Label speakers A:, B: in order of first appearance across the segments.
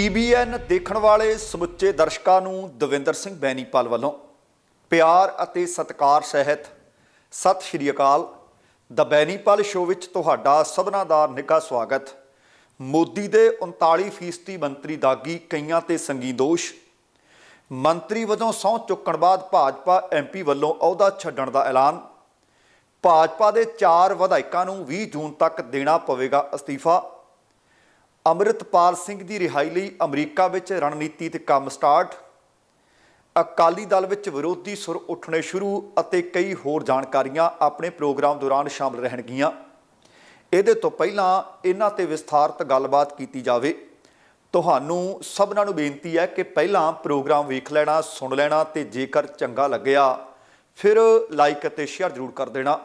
A: TBN ਦੇਖਣ ਵਾਲੇ ਸਮੁੱਚੇ ਦਰਸ਼ਕਾਂ ਨੂੰ ਦਵਿੰਦਰ ਸਿੰਘ ਬੈਨੀਪਾਲ ਵੱਲੋਂ ਪਿਆਰ ਅਤੇ ਸਤਿਕਾਰ ਸਹਿਤ ਸਤਿ ਸ਼੍ਰੀ ਅਕਾਲ। ਦ ਬੈਨੀਪਾਲ ਸ਼ੋਅ ਵਿੱਚ ਤੁਹਾਡਾ ਸਭਨਾ ਦਾ ਨਿੱਘਾ ਸਵਾਗਤ। ਮੋਦੀ ਦੇ 39% ਮੰਤਰੀ ਦਾਗੀ ਕਈਆਂ ਤੇ ਸੰਗੀ ਦੋਸ਼। ਮੰਤਰੀ ਵਜੋਂ ਸਹੁੰ ਚੁੱਕਣ ਬਾਅਦ ਭਾਜਪਾ ਐਮਪੀ ਵੱਲੋਂ ਅਹੁਦਾ ਛੱਡਣ ਦਾ ਐਲਾਨ। ਭਾਜਪਾ ਦੇ ਚਾਰ ਵਿਧਾਇਕਾਂ ਨੂੰ 20 ਜੂਨ ਤੱਕ ਦੇਣਾ ਪਵੇਗਾ ਅਸਤੀਫਾ। ਅੰਮ੍ਰਿਤਪਾਲ ਸਿੰਘ ਦੀ ਰਿਹਾਈ ਲਈ ਅਮਰੀਕਾ ਵਿੱਚ ਰਣਨੀਤੀ ਤੇ ਕੰਮ ਸਟਾਰਟ। ਅਕਾਲੀ ਦਲ ਵਿੱਚ ਵਿਰੋਧੀ ਸੁਰ ਉੱਠਣੇ ਸ਼ੁਰੂ ਅਤੇ ਕਈ ਹੋਰ ਜਾਣਕਾਰੀਆਂ ਆਪਣੇ ਪ੍ਰੋਗਰਾਮ ਦੌਰਾਨ ਸ਼ਾਮਲ ਰਹਿਣਗੀਆਂ। ਇਹਦੇ ਤੋਂ ਪਹਿਲਾਂ ਇਹਨਾਂ ਤੇ ਵਿਸਥਾਰਤ ਗੱਲਬਾਤ ਕੀਤੀ ਜਾਵੇ। ਤੁਹਾਨੂੰ ਸਭਨਾਂ ਨੂੰ ਬੇਨਤੀ ਹੈ ਕਿ ਪਹਿਲਾਂ ਪ੍ਰੋਗਰਾਮ ਵੇਖ ਲੈਣਾ, ਸੁਣ ਲੈਣਾ ਤੇ ਜੇਕਰ ਚੰਗਾ ਲੱਗਿਆ, ਫਿਰ ਲਾਈਕ ਅਤੇ ਸ਼ੇਅਰ ਜ਼ਰੂਰ ਕਰ ਦੇਣਾ।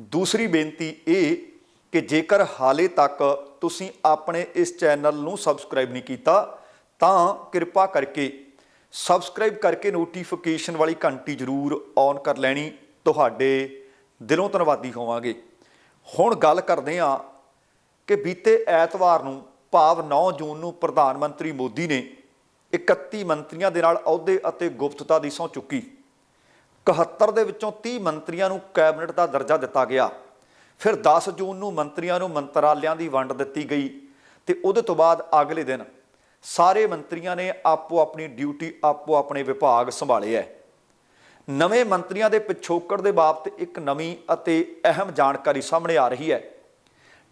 A: ਦੂਸਰੀ ਬੇਨਤੀ ਇਹ ਕਿ ਜੇਕਰ ਹਾਲੇ ਤੱਕ ਤੁਸੀਂ ਆਪਣੇ ਇਸ ਚੈਨਲ ਨੂੰ ਸਬਸਕ੍ਰਾਈਬ ਨਹੀਂ ਕੀਤਾ, ਤਾਂ ਕਿਰਪਾ ਕਰਕੇ ਸਬਸਕ੍ਰਾਈਬ ਕਰਕੇ ਨੋਟੀਫਿਕੇਸ਼ਨ ਵਾਲੀ ਘੰਟੀ ਜ਼ਰੂਰ ਔਨ ਕਰ ਲੈਣੀ। ਤੁਹਾਡੇ ਦਿਲੋਂ ਧੰਨਵਾਦੀ ਹੋਵਾਂਗੇ। ਹੁਣ ਗੱਲ ਕਰਦੇ ਹਾਂ ਕਿ ਬੀਤੇ ਐਤਵਾਰ ਨੂੰ ਭਾਵ 9 ਜੂਨ ਨੂੰ ਪ੍ਰਧਾਨ ਮੰਤਰੀ ਮੋਦੀ ਨੇ 31 ਮੰਤਰੀਆਂ ਦੇ ਨਾਲ ਅਹੁਦੇ ਅਤੇ ਗੁਪਤਤਾ ਦੀ ਸਹੁੰ ਚੁੱਕੀ। 71 ਦੇ ਵਿੱਚੋਂ 30 ਮੰਤਰੀਆਂ ਨੂੰ ਕੈਬਨਿਟ ਦਾ ਦਰਜਾ ਦਿੱਤਾ ਗਿਆ। ਫਿਰ 10 ਜੂਨ ਨੂੰ ਮੰਤਰੀਆਂ ਨੂੰ ਮੰਤਰਾਲਿਆਂ ਦੀ ਵੰਡ ਦਿੱਤੀ ਗਈ ਤੇ ਉਹਦੇ ਤੋਂ ਬਾਅਦ ਅਗਲੇ ਦਿਨ ਸਾਰੇ ਮੰਤਰੀਆਂ ਨੇ ਆਪੋ ਆਪਣੀ ਡਿਊਟੀ ਆਪੋ ਆਪਣੇ ਵਿਭਾਗ ਸੰਭਾਲੇ ਹੈ ਨਵੇਂ ਮੰਤਰੀਆਂ ਦੇ ਪਿਛੋਕੜ ਦੇ ਬਾਬਤ ਇੱਕ ਨਵੀਂ ਅਤੇ ਅਹਿਮ ਜਾਣਕਾਰੀ ਸਾਹਮਣੇ ਆ ਰਹੀ ਹੈ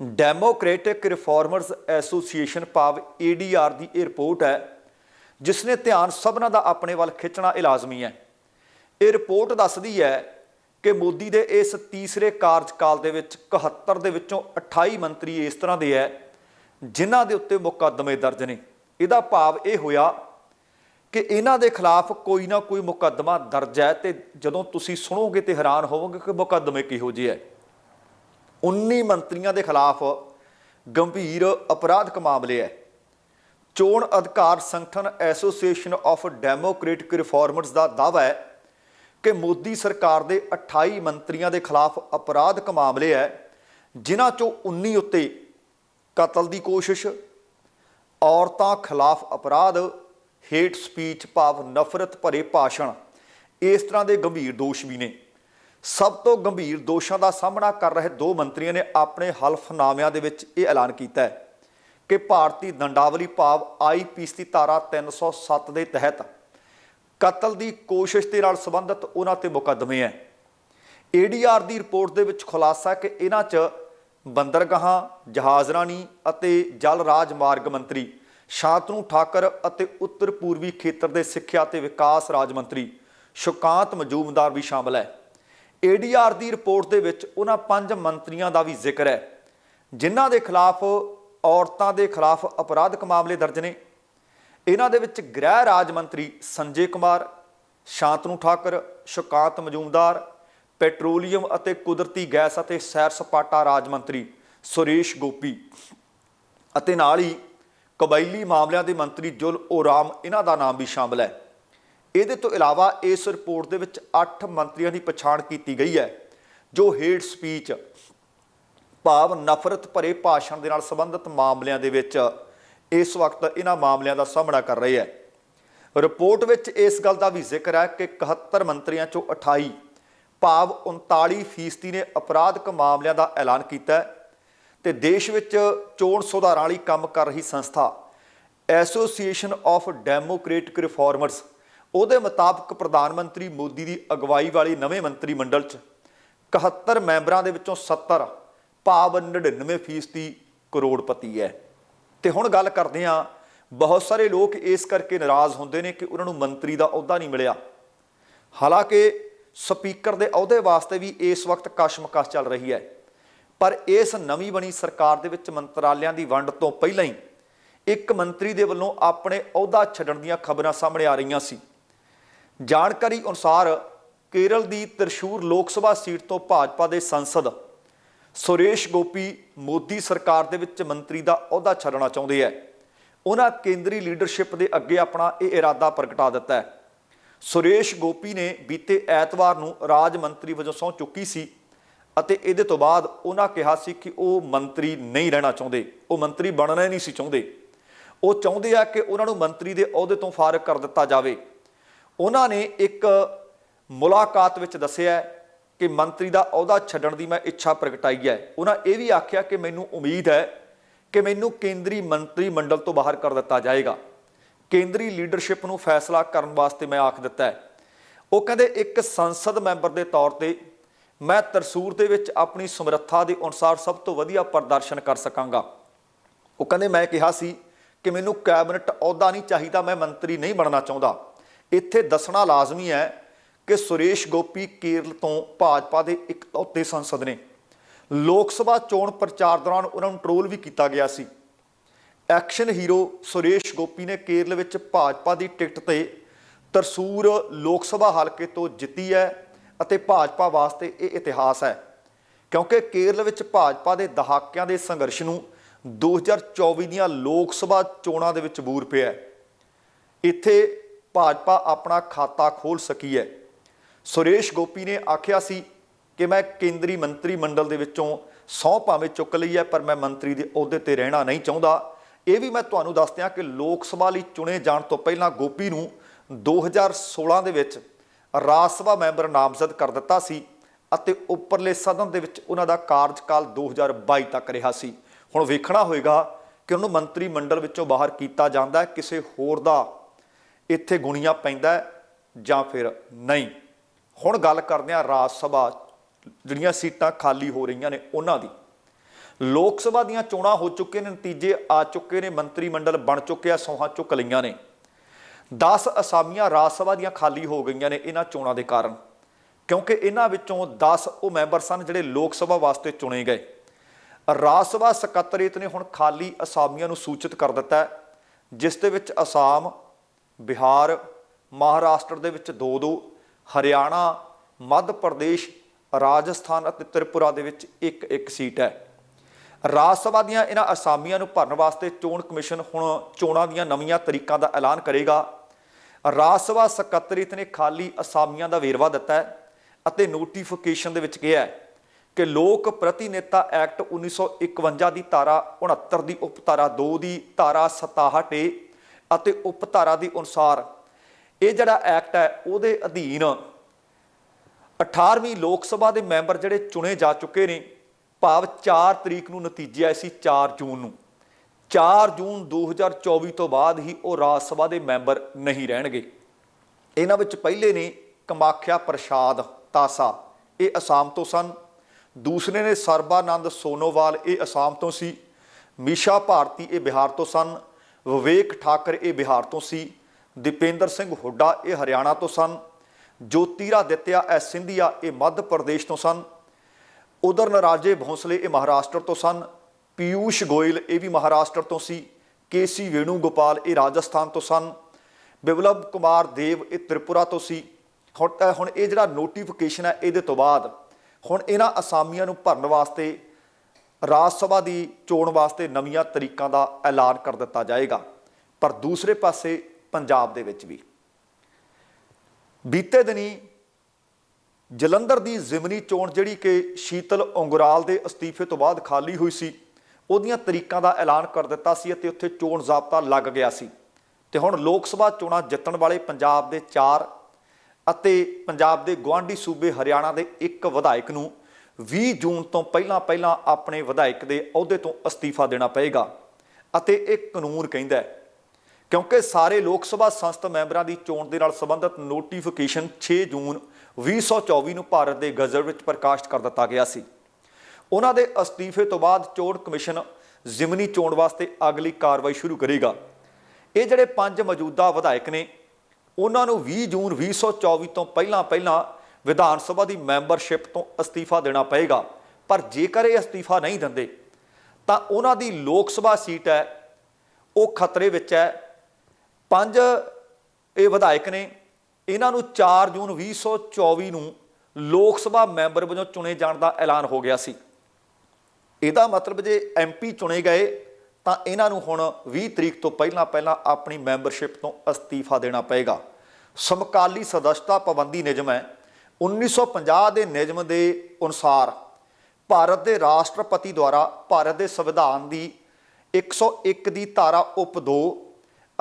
A: ਡੈਮੋਕ੍ਰੈਟਿਕ ਰਿਫਾਰਮਰਸ ਐਸੋਸੀਏਸ਼ਨ ਭਾਵ ਏਡੀਆਰ ਦੀ ਇਹ ਰਿਪੋਰਟ ਹੈ ਜਿਸ ਨੇ ਧਿਆਨ ਸਭਨਾਂ ਦਾ ਆਪਣੇ ਵੱਲ ਖਿੱਚਣਾ ਇਹ ਲਾਜ਼ਮੀ ਹੈ ਇਹ ਰਿਪੋਰਟ ਦੱਸਦੀ ਹੈ ਕਿ ਮੋਦੀ ਦੇ ਇਸ ਤੀਸਰੇ ਕਾਰਜਕਾਲ ਦੇ ਵਿੱਚ 71 ਦੇ ਵਿੱਚੋਂ 28 ਮੰਤਰੀ ਇਸ ਤਰ੍ਹਾਂ ਦੇ ਹੈ, ਜਿਨ੍ਹਾਂ ਦੇ ਉੱਤੇ ਮੁਕੱਦਮੇ ਦਰਜ ਨੇ। ਇਹਦਾ ਭਾਵ ਇਹ ਹੋਇਆ ਕਿ ਇਹਨਾਂ ਦੇ ਖਿਲਾਫ ਕੋਈ ਨਾ ਕੋਈ ਮੁਕੱਦਮਾ ਦਰਜ ਹੈ ਤੇ ਜਦੋਂ ਤੁਸੀਂ ਸੁਣੋਗੇ ਤੇ ਹੈਰਾਨ ਹੋਵੋਗੇ ਕਿ ਮੁਕੱਦਮੇ ਕਿਹੋ ਜਿਹੇ ਹੈ। 19 ਮੰਤਰੀਆਂ ਦੇ ਖਿਲਾਫ ਗੰਭੀਰ ਅਪਰਾਧਕ ਮਾਮਲੇ ਹੈ। ਚੋਣ ਅਧਿਕਾਰ ਸੰਗਠਨ ਐਸੋਸੀਏਸ਼ਨ ਆਫ ਡੈਮੋਕ੍ਰੈਟਿਕ ਰਿਫਾਰਮਰਸ ਦਾ ਦਾਅਵਾ ਹੈ ਕਿ ਮੋਦੀ ਸਰਕਾਰ ਦੇ 28 ਮੰਤਰੀਆਂ ਦੇ ਖਿਲਾਫ ਅਪਰਾਧਕ ਮਾਮਲੇ ਹੈ ਜਿਨ੍ਹਾਂ ਚੋਂ 19 ਉੱਤੇ ਕਤਲ ਦੀ ਕੋਸ਼ਿਸ਼, ਔਰਤਾਂ ਖਿਲਾਫ ਅਪਰਾਧ ਹੇਟ ਸਪੀਚ ਭਾਵ ਨਫ਼ਰਤ ਭਰੇ ਭਾਸ਼ਣ, ਇਸ ਤਰ੍ਹਾਂ ਦੇ ਗੰਭੀਰ ਦੋਸ਼ ਵੀ ਨੇ। ਸਭ ਤੋਂ ਗੰਭੀਰ ਦੋਸ਼ਾਂ ਦਾ ਸਾਹਮਣਾ ਕਰ ਰਹੇ ਦੋ ਮੰਤਰੀਆਂ ਨੇ ਆਪਣੇ ਹਲਫਨਾਮਿਆਂ ਦੇ ਵਿੱਚ ਇਹ ਐਲਾਨ ਕੀਤਾ ਹੈ ਕਿ ਭਾਰਤੀ ਦੰਡਾਵਲੀ ਭਾਵ ਆਈਪੀਸੀ ਦੀ ਧਾਰਾ 307 ਦੇ ਤਹਿਤ ਕਤਲ ਦੀ ਕੋਸ਼ਿਸ਼ ਦੇ ਨਾਲ ਸੰਬੰਧਿਤ ਉਹਨਾਂ ਤੇ ਮੁਕੱਦਮੇ ਹੈ ਏਡੀਆਰ ਦੀ ਰਿਪੋਰਟ ਦੇ ਵਿੱਚ ਖੁਲਾਸਾ ਕਿ ਇਹਨਾਂ 'ਚ ਬੰਦਰਗਾਹਾਂ ਜਹਾਜ਼ਰਾਨੀ ਅਤੇ ਜਲ ਰਾਜ ਮਾਰਗ ਮੰਤਰੀ ਸ਼ਾਂਤਨੂ ਠਾਕਰ ਅਤੇ ਉੱਤਰ ਪੂਰਬੀ ਖੇਤਰ ਦੇ ਸਿੱਖਿਆ ਤੇ ਵਿਕਾਸ ਰਾਜ ਮੰਤਰੀ ਸ਼ੁਕਾਂਤ ਮਜੂਮਦਾਰ ਵੀ ਸ਼ਾਮਲ ਹੈ ਏਡੀਆਰ ਦੀ ਰਿਪੋਰਟ ਦੇ ਵਿੱਚ ਉਹਨਾਂ ਪੰਜ ਮੰਤਰੀਆਂ ਦਾ ਵੀ ਜ਼ਿਕਰ ਹੈ ਜਿਨ੍ਹਾਂ ਦੇ ਖਿਲਾਫ ਔਰਤਾਂ ਦੇ ਖਿਲਾਫ ਅਪਰਾਧਕ ਮਾਮਲੇ ਦਰਜ ਨੇ। ਇਹਨਾਂ ਦੇ ਵਿੱਚ ਗ੍ਰਹਿ ਰਾਜ ਮੰਤਰੀ ਸੰਜੇ ਕੁਮਾਰ, ਸ਼ਾਂਤਨੂ ਠਾਕਰ, ਸ਼ੁਕਾਂਤ ਮਜੂਮਦਾਰ, ਪੈਟਰੋਲੀਅਮ ਅਤੇ ਕੁਦਰਤੀ ਗੈਸ ਅਤੇ ਸੈਰ ਸਪਾਟਾ ਰਾਜ ਮੰਤਰੀ ਸੁਰੇਸ਼ ਗੋਪੀ ਅਤੇ ਨਾਲ ਹੀ ਕਬਾਇਲੀ ਮਾਮਲਿਆਂ ਦੇ ਮੰਤਰੀ ਜੁਲ ਓਰਾਮ ਇਹਨਾਂ ਦਾ ਨਾਮ ਵੀ ਸ਼ਾਮਲ ਹੈ। ਇਹਦੇ ਤੋਂ ਇਲਾਵਾ ਇਸ ਰਿਪੋਰਟ ਦੇ ਵਿੱਚ 8 ਮੰਤਰੀਆਂ ਦੀ ਪਛਾਣ ਕੀਤੀ ਗਈ ਹੈ, ਜੋ ਹੇਟ ਸਪੀਚ ਭਾਵ ਨਫ਼ਰਤ ਭਰੇ ਭਾਸ਼ਣ ਦੇ ਨਾਲ ਸੰਬੰਧਿਤ ਮਾਮਲਿਆਂ ਦੇ ਵਿੱਚ ਇਸ ਵਕਤ ਇਹਨਾਂ ਮਾਮਲਿਆਂ ਦਾ ਸਾਹਮਣਾ ਕਰ ਰਹੇ ਹੈ। ਰਿਪੋਰਟ ਵਿੱਚ ਇਸ ਗੱਲ ਦਾ ਵੀ ਜ਼ਿਕਰ ਹੈ ਕਿ 71 ਮੰਤਰੀਆਂ ਚੋਂ 28 ਭਾਵ 39% ਨੇ ਅਪਰਾਧਕ ਮਾਮਲਿਆਂ ਦਾ ਐਲਾਨ ਕੀਤਾ ਹੈ ਤੇ ਦੇਸ਼ ਵਿੱਚ ਚੋਣ ਸੁਧਾਰਾਂ ਲਈ ਕੰਮ ਕਰ ਰਹੀ ਸੰਸਥਾ ਐਸੋਸੀਏਸ਼ਨ ਆਫ ਡੈਮੋਕ੍ਰੈਟਿਕ ਰਿਫਾਰਮਰਸ ਉਹਦੇ ਮੁਤਾਬਕ ਪ੍ਰਧਾਨ ਮੰਤਰੀ ਮੋਦੀ ਦੀ ਅਗਵਾਈ ਵਾਲੀ ਨਵੇਂ ਮੰਤਰੀ ਮੰਡਲ 'ਚ 71 ਮੈਂਬਰਾਂ ਦੇ ਵਿੱਚੋਂ 70 ਭਾਵ 99% ਕਰੋੜਪਤੀ ਹੈ। ਤੇ ਹੁਣ ਗੱਲ ਕਰਦੇ ਹਾਂ, ਬਹੁਤ ਸਾਰੇ ਲੋਕ ਇਸ ਕਰਕੇ ਨਾਰਾਜ਼ ਹੁੰਦੇ ਨੇ ਕਿ ਉਹਨਾਂ ਨੂੰ ਮੰਤਰੀ ਦਾ ਅਹੁਦਾ ਨਹੀਂ ਮਿਲਿਆ। ਹਾਲਾਂਕਿ ਸਪੀਕਰ ਦੇ ਅਹੁਦੇ ਵਾਸਤੇ ਵੀ ਇਸ ਵਕਤ ਕਸ਼ਮਕਸ਼ ਚੱਲ ਰਹੀ ਹੈ। ਪਰ ਇਸ ਨਵੀਂ ਬਣੀ ਸਰਕਾਰ ਦੇ ਵਿੱਚ ਮੰਤਰਾਲਿਆਂ ਦੀ ਵੰਡ ਤੋਂ ਪਹਿਲਾਂ ਹੀ ਇੱਕ ਮੰਤਰੀ ਦੇ ਵੱਲੋਂ ਆਪਣੇ ਅਹੁਦਾ ਛੱਡਣ ਦੀਆਂ ਖਬਰਾਂ ਸਾਹਮਣੇ ਆ ਰਹੀਆਂ ਸੀ। ਜਾਣਕਾਰੀ ਅਨੁਸਾਰ ਕੇਰਲ ਦੀ ਤ੍ਰਿਸ਼ੂਰ ਲੋਕ ਸਭਾ ਸੀਟ ਤੋਂ ਭਾਜਪਾ ਦੇ ਸੰਸਦ ਸੁਰੇਸ਼ ਗੋਪੀ ਮੋਦੀ ਸਰਕਾਰ ਦੇ ਵਿੱਚ ਮੰਤਰੀ ਦਾ ਅਹੁਦਾ ਛੱਡਣਾ ਚਾਹੁੰਦੇ ਹੈ ਉਹਨਾਂ ਕੇਂਦਰੀ ਲੀਡਰਸ਼ਿਪ ਦੇ ਅੱਗੇ ਆਪਣਾ ਇਹ ਇਰਾਦਾ ਪ੍ਰਗਟਾ ਦਿੱਤਾ ਹੈ ਸੁਰੇਸ਼ ਗੋਪੀ ਨੇ ਬੀਤੇ ਐਤਵਾਰ ਨੂੰ ਰਾਜ ਮੰਤਰੀ ਵਜੋਂ ਸਹੁੰ ਚੁੱਕੀ ਸੀ ਅਤੇ ਇਹਦੇ ਤੋਂ ਬਾਅਦ ਉਹਨਾਂ ਕਿਹਾ ਸੀ ਕਿ ਉਹ ਮੰਤਰੀ ਨਹੀਂ ਰਹਿਣਾ ਚਾਹੁੰਦੇ। ਉਹ ਮੰਤਰੀ ਬਣਨਾ ਨਹੀਂ ਸੀ ਚਾਹੁੰਦੇ। ਉਹ ਚਾਹੁੰਦੇ ਆ ਕਿ ਉਹਨਾਂ ਨੂੰ ਮੰਤਰੀ ਦੇ ਅਹੁਦੇ ਤੋਂ ਫਾਰਗ ਕਰ ਦਿੱਤਾ ਜਾਵੇ। ਉਹਨਾਂ ਨੇ ਇੱਕ ਮੁਲਾਕਾਤ ਵਿੱਚ ਦੱਸਿਆ ਕਿ ਮੰਤਰੀ ਦਾ ਅਹੁਦਾ ਛੱਡਣ ਦੀ ਮੈਂ ਇੱਛਾ ਪ੍ਰਗਟਾਈ ਹੈ। ਉਹਨਾਂ ਇਹ ਵੀ ਆਖਿਆ ਕਿ ਮੈਨੂੰ ਉਮੀਦ ਹੈ ਕਿ ਮੈਨੂੰ ਕੇਂਦਰੀ ਮੰਤਰੀ ਮੰਡਲ ਤੋਂ ਬਾਹਰ ਕਰ ਦਿੱਤਾ ਜਾਏਗਾ। ਕੇਂਦਰੀ ਲੀਡਰਸ਼ਿਪ ਨੂੰ ਫੈਸਲਾ ਕਰਨ ਵਾਸਤੇ ਮੈਂ ਆਖ ਦਿੱਤਾ ਹੈ। ਉਹ ਕਹਿੰਦੇ, ਇੱਕ ਸੰਸਦ ਮੈਂਬਰ ਦੇ ਤੌਰ ਤੇ ਮੈਂ ਤਰਸੂਰ ਦੇ ਵਿੱਚ ਆਪਣੀ ਸਮਰੱਥਾ ਦੇ ਅਨੁਸਾਰ ਸਭ ਤੋਂ ਵਧੀਆ ਪ੍ਰਦਰਸ਼ਨ ਕਰ ਸਕਾਂਗਾ। ਉਹ ਕਹਿੰਦੇ, ਮੈਂ ਕਿਹਾ ਸੀ ਕਿ ਮੈਨੂੰ ਕੈਬਨਿਟ ਅਹੁਦਾ ਨਹੀਂ ਚਾਹੀਦਾ, ਮੈਂ ਮੰਤਰੀ ਨਹੀਂ ਬਣਨਾ ਚਾਹੁੰਦਾ। ਇੱਥੇ ਦੱਸਣਾ ਲਾਜ਼ਮੀ ਹੈ ਕਿ ਸੁਰੇਸ਼ ਗੋਪੀ ਕੇਰਲ ਤੋਂ ਭਾਜਪਾ ਦੇ ਇੱਕ ਤੌਤੇ ਸੰਸਦ ਨੇ। ਲੋਕ ਸਭਾ ਚੋਣ ਪ੍ਰਚਾਰ ਦੌਰਾਨ ਉਹਨਾਂ ਨੂੰ ਟਰੋਲ ਵੀ ਕੀਤਾ ਗਿਆ ਸੀ। ਐਕਸ਼ਨ ਹੀਰੋ ਸੁਰੇਸ਼ ਗੋਪੀ ਨੇ ਕੇਰਲ ਵਿੱਚ ਭਾਜਪਾ ਦੀ ਟਿਕਟ ਤੇ ਤਰਸੂਰ ਲੋਕ ਸਭਾ ਹਲਕੇ ਤੋਂ ਜਿੱਤੀ ਹੈ ਅਤੇ ਭਾਜਪਾ ਵਾਸਤੇ ਇਹ ਇਤਿਹਾਸ ਹੈ। ਕਿਉਂਕਿ ਕੇਰਲ ਵਿੱਚ ਭਾਜਪਾ ਦੇ ਦਹਾਕਿਆਂ ਦੇ ਸੰਘਰਸ਼ ਨੂੰ 2024 ਦੀਆਂ ਲੋਕ ਸਭਾ ਚੋਣਾਂ ਦੇ ਵਿੱਚ ਬੂਰ ਪਿਆ ਇੱਥੇ ਭਾਜਪਾ ਆਪਣਾ ਖਾਤਾ ਖੋਲ ਸਕੀ ਹੈ। ਸੁਰੇਸ਼ ਗੋਪੀ ਨੇ ਆਖਿਆ ਸੀ ਕਿ ਮੈਂ ਕੇਂਦਰੀ ਮੰਤਰੀ ਮੰਡਲ ਦੇ ਵਿੱਚੋਂ ਸਹੁੰ ਭਾਵੇਂ ਚੁੱਕ ਲਈ ਹੈ, ਪਰ ਮੈਂ ਮੰਤਰੀ ਦੇ ਅਹੁਦੇ ਤੇ ਰਹਿਣਾ ਨਹੀਂ ਚਾਹੁੰਦਾ। ਇਹ ਵੀ ਮੈਂ ਤੁਹਾਨੂੰ ਦੱਸ ਦਿਆਂ ਕਿ ਲੋਕ ਸਭਾ ਲਈ ਚੁਣੇ ਜਾਣ ਤੋਂ ਪਹਿਲਾਂ ਗੋਪੀ ਨੂੰ 2016 ਦੇ ਵਿੱਚ ਰਾਜ ਸਭਾ ਮੈਂਬਰ ਨਾਮਜ਼ਦ ਕਰ ਦਿੱਤਾ ਸੀ ਅਤੇ ਉੱਪਰਲੇ ਸਦਨ ਦੇ ਵਿੱਚ ਉਹਨਾਂ ਦਾ ਕਾਰਜਕਾਲ 2022 ਤੱਕ ਰਿਹਾ ਸੀ। ਹੁਣ ਵੇਖਣਾ ਹੋਏਗਾ ਕਿ ਉਹਨੂੰ ਮੰਤਰੀ ਮੰਡਲ ਵਿੱਚੋਂ ਬਾਹਰ ਕੀਤਾ ਜਾਂਦਾ ਕਿਸੇ ਹੋਰ ਦਾ ਇੱਥੇ ਗੁਣੀਆਂ ਪੈਂਦਾ ਜਾਂ ਫਿਰ ਨਹੀਂ। ਹੁਣ ਗੱਲ ਕਰਦੇ ਹਾਂ ਰਾਜ ਸਭਾ, ਜਿਹੜੀਆਂ ਸੀਟਾਂ ਖਾਲੀ ਹੋ ਰਹੀਆਂ ਨੇ ਉਹਨਾਂ ਦੀ। ਲੋਕ ਸਭਾ ਦੀਆਂ ਚੋਣਾਂ ਹੋ ਚੁੱਕੇ ਨੇ, ਨਤੀਜੇ ਆ ਚੁੱਕੇ ਨੇ, ਮੰਤਰੀ ਮੰਡਲ ਬਣ ਚੁੱਕਿਆ ਸੌਹਾਂ ਚੁੱਕ ਲਈਆਂ ਨੇ। 10 ਅਸਾਮੀਆਂ ਰਾਜ ਸਭਾ ਦੀਆਂ ਖਾਲੀ ਹੋ ਗਈਆਂ ਨੇ ਇਹਨਾਂ ਚੋਣਾਂ ਦੇ ਕਾਰਨ। ਕਿਉਂਕਿ ਇਹਨਾਂ ਵਿੱਚੋਂ 10 ਉਹ ਮੈਂਬਰ ਸਨ ਜਿਹੜੇ ਲੋਕ ਸਭਾ ਵਾਸਤੇ ਚੁਣੇ ਗਏ। ਰਾਜ ਸਭਾ ਸਕੱਤਰੇਤ ਨੇ ਹੁਣ ਖਾਲੀ ਅਸਾਮੀਆਂ ਨੂੰ ਸੂਚਿਤ ਕਰ ਦਿੱਤਾ ਜਿਸ ਦੇ ਵਿੱਚ ਅਸਾਮ, ਬਿਹਾਰ, ਮਹਾਰਾਸ਼ਟਰ ਦੇ ਵਿੱਚ ਦੋ ਦੋ ਹਰਿਆਣਾ, ਮੱਧ ਪ੍ਰਦੇਸ਼, ਰਾਜਸਥਾਨ ਅਤੇ ਤ੍ਰਿਪੁਰਾ ਦੇ ਵਿੱਚ ਇੱਕ ਇੱਕ ਸੀਟ ਹੈ। ਰਾਜ ਸਭਾ ਦੀਆਂ ਇਹਨਾਂ ਅਸਾਮੀਆਂ ਨੂੰ ਭਰਨ ਵਾਸਤੇ ਚੋਣ ਕਮਿਸ਼ਨ ਹੁਣ ਚੋਣਾਂ ਦੀਆਂ ਨਵੀਆਂ ਤਰੀਕਾਂ ਦਾ ਐਲਾਨ ਕਰੇਗਾ। ਰਾਜ ਸਭਾ ਸਕੱਤਰੇਤ ਨੇ ਖਾਲੀ ਅਸਾਮੀਆਂ ਦਾ ਵੇਰਵਾ ਦਿੱਤਾ ਹੈ ਅਤੇ ਨੋਟੀਫਿਕੇਸ਼ਨ ਦੇ ਵਿੱਚ ਕਿਹਾ ਹੈ ਕਿ ਲੋਕ ਪ੍ਰਤੀਨਿਧਤਾ ਐਕਟ 1951 ਦੀ ਧਾਰਾ 69 ਦੀ ਉਪਧਾਰਾ 2 ਦੀ ਧਾਰਾ 67 ਏ ਅਤੇ ਉਪਧਾਰਾ ਦੇ ਅਨੁਸਾਰ ਇਹ ਜਿਹੜਾ ਐਕਟ ਹੈ, ਉਹਦੇ ਅਧੀਨ 18ਵੀਂ ਲੋਕ ਸਭਾ ਦੇ ਮੈਂਬਰ ਜਿਹੜੇ ਚੁਣੇ ਜਾ ਚੁੱਕੇ ਨੇ, ਭਾਵ 4 ਤਰੀਕ ਨੂੰ ਨਤੀਜੇ ਆਏ ਸੀ 4 ਜੂਨ ਨੂੰ। 4 ਜੂਨ 2024 ਤੋਂ ਬਾਅਦ ਹੀ ਉਹ ਰਾਜ ਸਭਾ ਦੇ ਮੈਂਬਰ ਨਹੀਂ ਰਹਿਣਗੇ। ਇਹਨਾਂ ਵਿੱਚ ਪਹਿਲੇ ਨੇ ਕਮਾਖਿਆ ਪ੍ਰਸ਼ਾਦ ਤਾਸਾ, ਇਹ ਅਸਾਮ ਤੋਂ ਸਨ। ਦੂਸਰੇ ਨੇ ਸਰਬਾਨੰਦ ਸੋਨੋਵਾਲ, ਇਹ ਅਸਾਮ ਤੋਂ ਸੀ। ਮੀਸ਼ਾ ਭਾਰਤੀ, ਇਹ ਬਿਹਾਰ ਤੋਂ ਸਨ। ਵਿਵੇਕ ਠਾਕਰ, ਇਹ ਬਿਹਾਰ ਤੋਂ ਸੀ। ਦੀਪੇਂਦਰ ਸਿੰਘ ਹੁੱਡਾ ਇਹ ਹਰਿਆਣਾ ਤੋਂ ਸਨ ਜੋਤੀਰਾ ਦਿੱਤਿਆ ਐ ਸਿੰਧੀਆ, ਇਹ ਮੱਧ ਪ੍ਰਦੇਸ਼ ਤੋਂ ਸਨ। ਉਦਰ ਨਰਾਜੇ ਭੋਸਲੇ ਇਹ ਮਹਾਰਾਸ਼ਟਰ ਤੋਂ ਸਨ। ਪੀਯੂਸ਼ ਗੋਇਲ ਇਹ ਵੀ ਮਹਾਰਾਸ਼ਟਰ ਤੋਂ ਸੀ। ਕੇਸੀ ਵੇਣੂ ਗੋਪਾਲ ਇਹ ਰਾਜਸਥਾਨ ਤੋਂ ਸਨ। ਬਿਪਲਬ ਕੁਮਾਰ ਦੇਵ ਇਹ ਤ੍ਰਿਪੁਰਾ ਤੋਂ ਸੀ। ਹੁਣ ਹੁਣ ਇਹ ਜਿਹੜਾ ਨੋਟੀਫਿਕੇਸ਼ਨ ਹੈ, ਇਹਦੇ ਤੋਂ ਬਾਅਦ ਹੁਣ ਇਹਨਾਂ ਅਸਾਮੀਆਂ ਨੂੰ ਭਰਨ ਵਾਸਤੇ, ਰਾਜ ਸਭਾ ਦੀ ਚੋਣ ਵਾਸਤੇ ਨਵੀਆਂ ਤਰੀਕਾਂ ਦਾ ਐਲਾਨ ਕਰ ਦਿੱਤਾ ਜਾਏਗਾ। ਪਰ ਦੂਸਰੇ ਪਾਸੇ ਪੰਜਾਬ ਦੇ ਵਿੱਚ ਵੀ। ਬੀਤੇ ਦਿਨੀ ਜਲੰਧਰ ਦੀ ਜ਼ਿਮਨੀ ਚੋਣ ਜਿਹੜੀ ਕਿ ਸ਼ੀਤਲ ਉਂਗਰਾਲ ਦੇ ਅਸਤੀਫੇ ਤੋਂ ਬਾਅਦ ਖਾਲੀ ਹੋਈ ਸੀ, ਉਹਦੀਆਂ ਤਰੀਕਾਂ ਦਾ ਐਲਾਨ ਕਰ ਦਿੱਤਾ ਸੀ ਅਤੇ ਉੱਥੇ ਚੋਣ ਜ਼ਾਬਤਾ ਲੱਗ ਗਿਆ ਸੀ। ਤੇ ਹੁਣ ਲੋਕ ਸਭਾ ਚੋਣਾਂ ਜਿੱਤਣ ਵਾਲੇ ਪੰਜਾਬ ਦੇ 4 ਅਤੇ ਪੰਜਾਬ ਦੇ ਗਵਾਂਢੀ ਸੂਬੇ ਹਰਿਆਣਾ ਦੇ ਇੱਕ ਵਿਧਾਇਕ ਨੂੰ 20 ਜੂਨ ਤੋਂ ਪਹਿਲਾਂ ਪਹਿਲਾਂ ਆਪਣੇ ਵਿਧਾਇਕ ਦੇ ਅਹੁਦੇ ਤੋਂ ਅਸਤੀਫਾ ਦੇਣਾ ਪਏਗਾ ਅਤੇ ਇਹ ਕਾਨੂੰਨ ਕਹਿੰਦਾ ਹੈ ਕਿਉਂਕਿ ਸਾਰੇ ਲੋਕ ਸਭਾ ਸੰਸਦ ਮੈਂਬਰਾਂ ਦੀ ਚੋਣ ਦੇ ਨਾਲ ਸੰਬੰਧਿਤ ਨੋਟੀਫਿਕੇਸ਼ਨ 6 ਜੂਨ 2024 ਨੂੰ ਭਾਰਤ ਦੇ ਗਜ਼ਟ ਵਿੱਚ ਪ੍ਰਕਾਸ਼ਿਤ ਕਰ ਦਿੱਤਾ ਗਿਆ ਸੀ। ਉਹਨਾਂ ਦੇ ਅਸਤੀਫੇ ਤੋਂ ਬਾਅਦ ਚੋਣ ਕਮਿਸ਼ਨ ਜ਼ਿਮਨੀ ਚੋਣ ਵਾਸਤੇ ਅਗਲੀ ਕਾਰਵਾਈ ਸ਼ੁਰੂ ਕਰੇਗਾ। ਇਹ ਜਿਹੜੇ ਪੰਜ ਮੌਜੂਦਾ ਵਿਧਾਇਕ ਨੇ, ਉਹਨਾਂ ਨੂੰ 20 ਜੂਨ 2024 ਤੋਂ ਪਹਿਲਾਂ ਪਹਿਲਾਂ ਵਿਧਾਨ ਸਭਾ ਦੀ ਮੈਂਬਰਸ਼ਿਪ ਤੋਂ ਅਸਤੀਫਾ ਦੇਣਾ ਪਏਗਾ। ਪਰ ਜੇਕਰ ਇਹ ਅਸਤੀਫਾ ਨਹੀਂ ਦਿੰਦੇ, ਤਾਂ ਉਹਨਾਂ ਦੀ ਲੋਕ ਸਭਾ ਸੀਟ ਹੈ, ਉਹ ਖਤਰੇ ਵਿੱਚ ਹੈ ਪੰਜ ਇਹ ਵਿਧਾਇਕ ਨੇ, ਇਹਨਾਂ ਨੂੰ 4 ਜੂਨ 2024 ਨੂੰ ਲੋਕ ਸਭਾ ਮੈਂਬਰ ਵਜੋਂ ਚੁਣੇ ਜਾਣ ਦਾ ਐਲਾਨ ਹੋ ਗਿਆ ਸੀ। ਇਹਦਾ ਮਤਲਬ ਜੇ ਐਮਪੀ ਚੁਣੇ ਗਏ, ਤਾਂ ਇਹਨਾਂ ਨੂੰ ਹੁਣ 20 ਤਰੀਕ ਤੋਂ ਪਹਿਲਾਂ ਪਹਿਲਾਂ ਆਪਣੀ ਮੈਂਬਰਸ਼ਿਪ ਤੋਂ ਅਸਤੀਫਾ ਦੇਣਾ ਪਏਗਾ। ਸਮਕਾਲੀ ਸਦਸਤਾ ਪਾਬੰਦੀ ਨਿਯਮ ਹੈ। 1950 ਦੇ ਨਿਯਮ ਦੇ ਅਨੁਸਾਰ ਭਾਰਤ ਦੇ ਰਾਸ਼ਟਰਪਤੀ ਦੁਆਰਾ ਭਾਰਤ ਦੇ ਸੰਵਿਧਾਨ ਦੀ 101 ਦੀ ਧਾਰਾ ਉਪ 2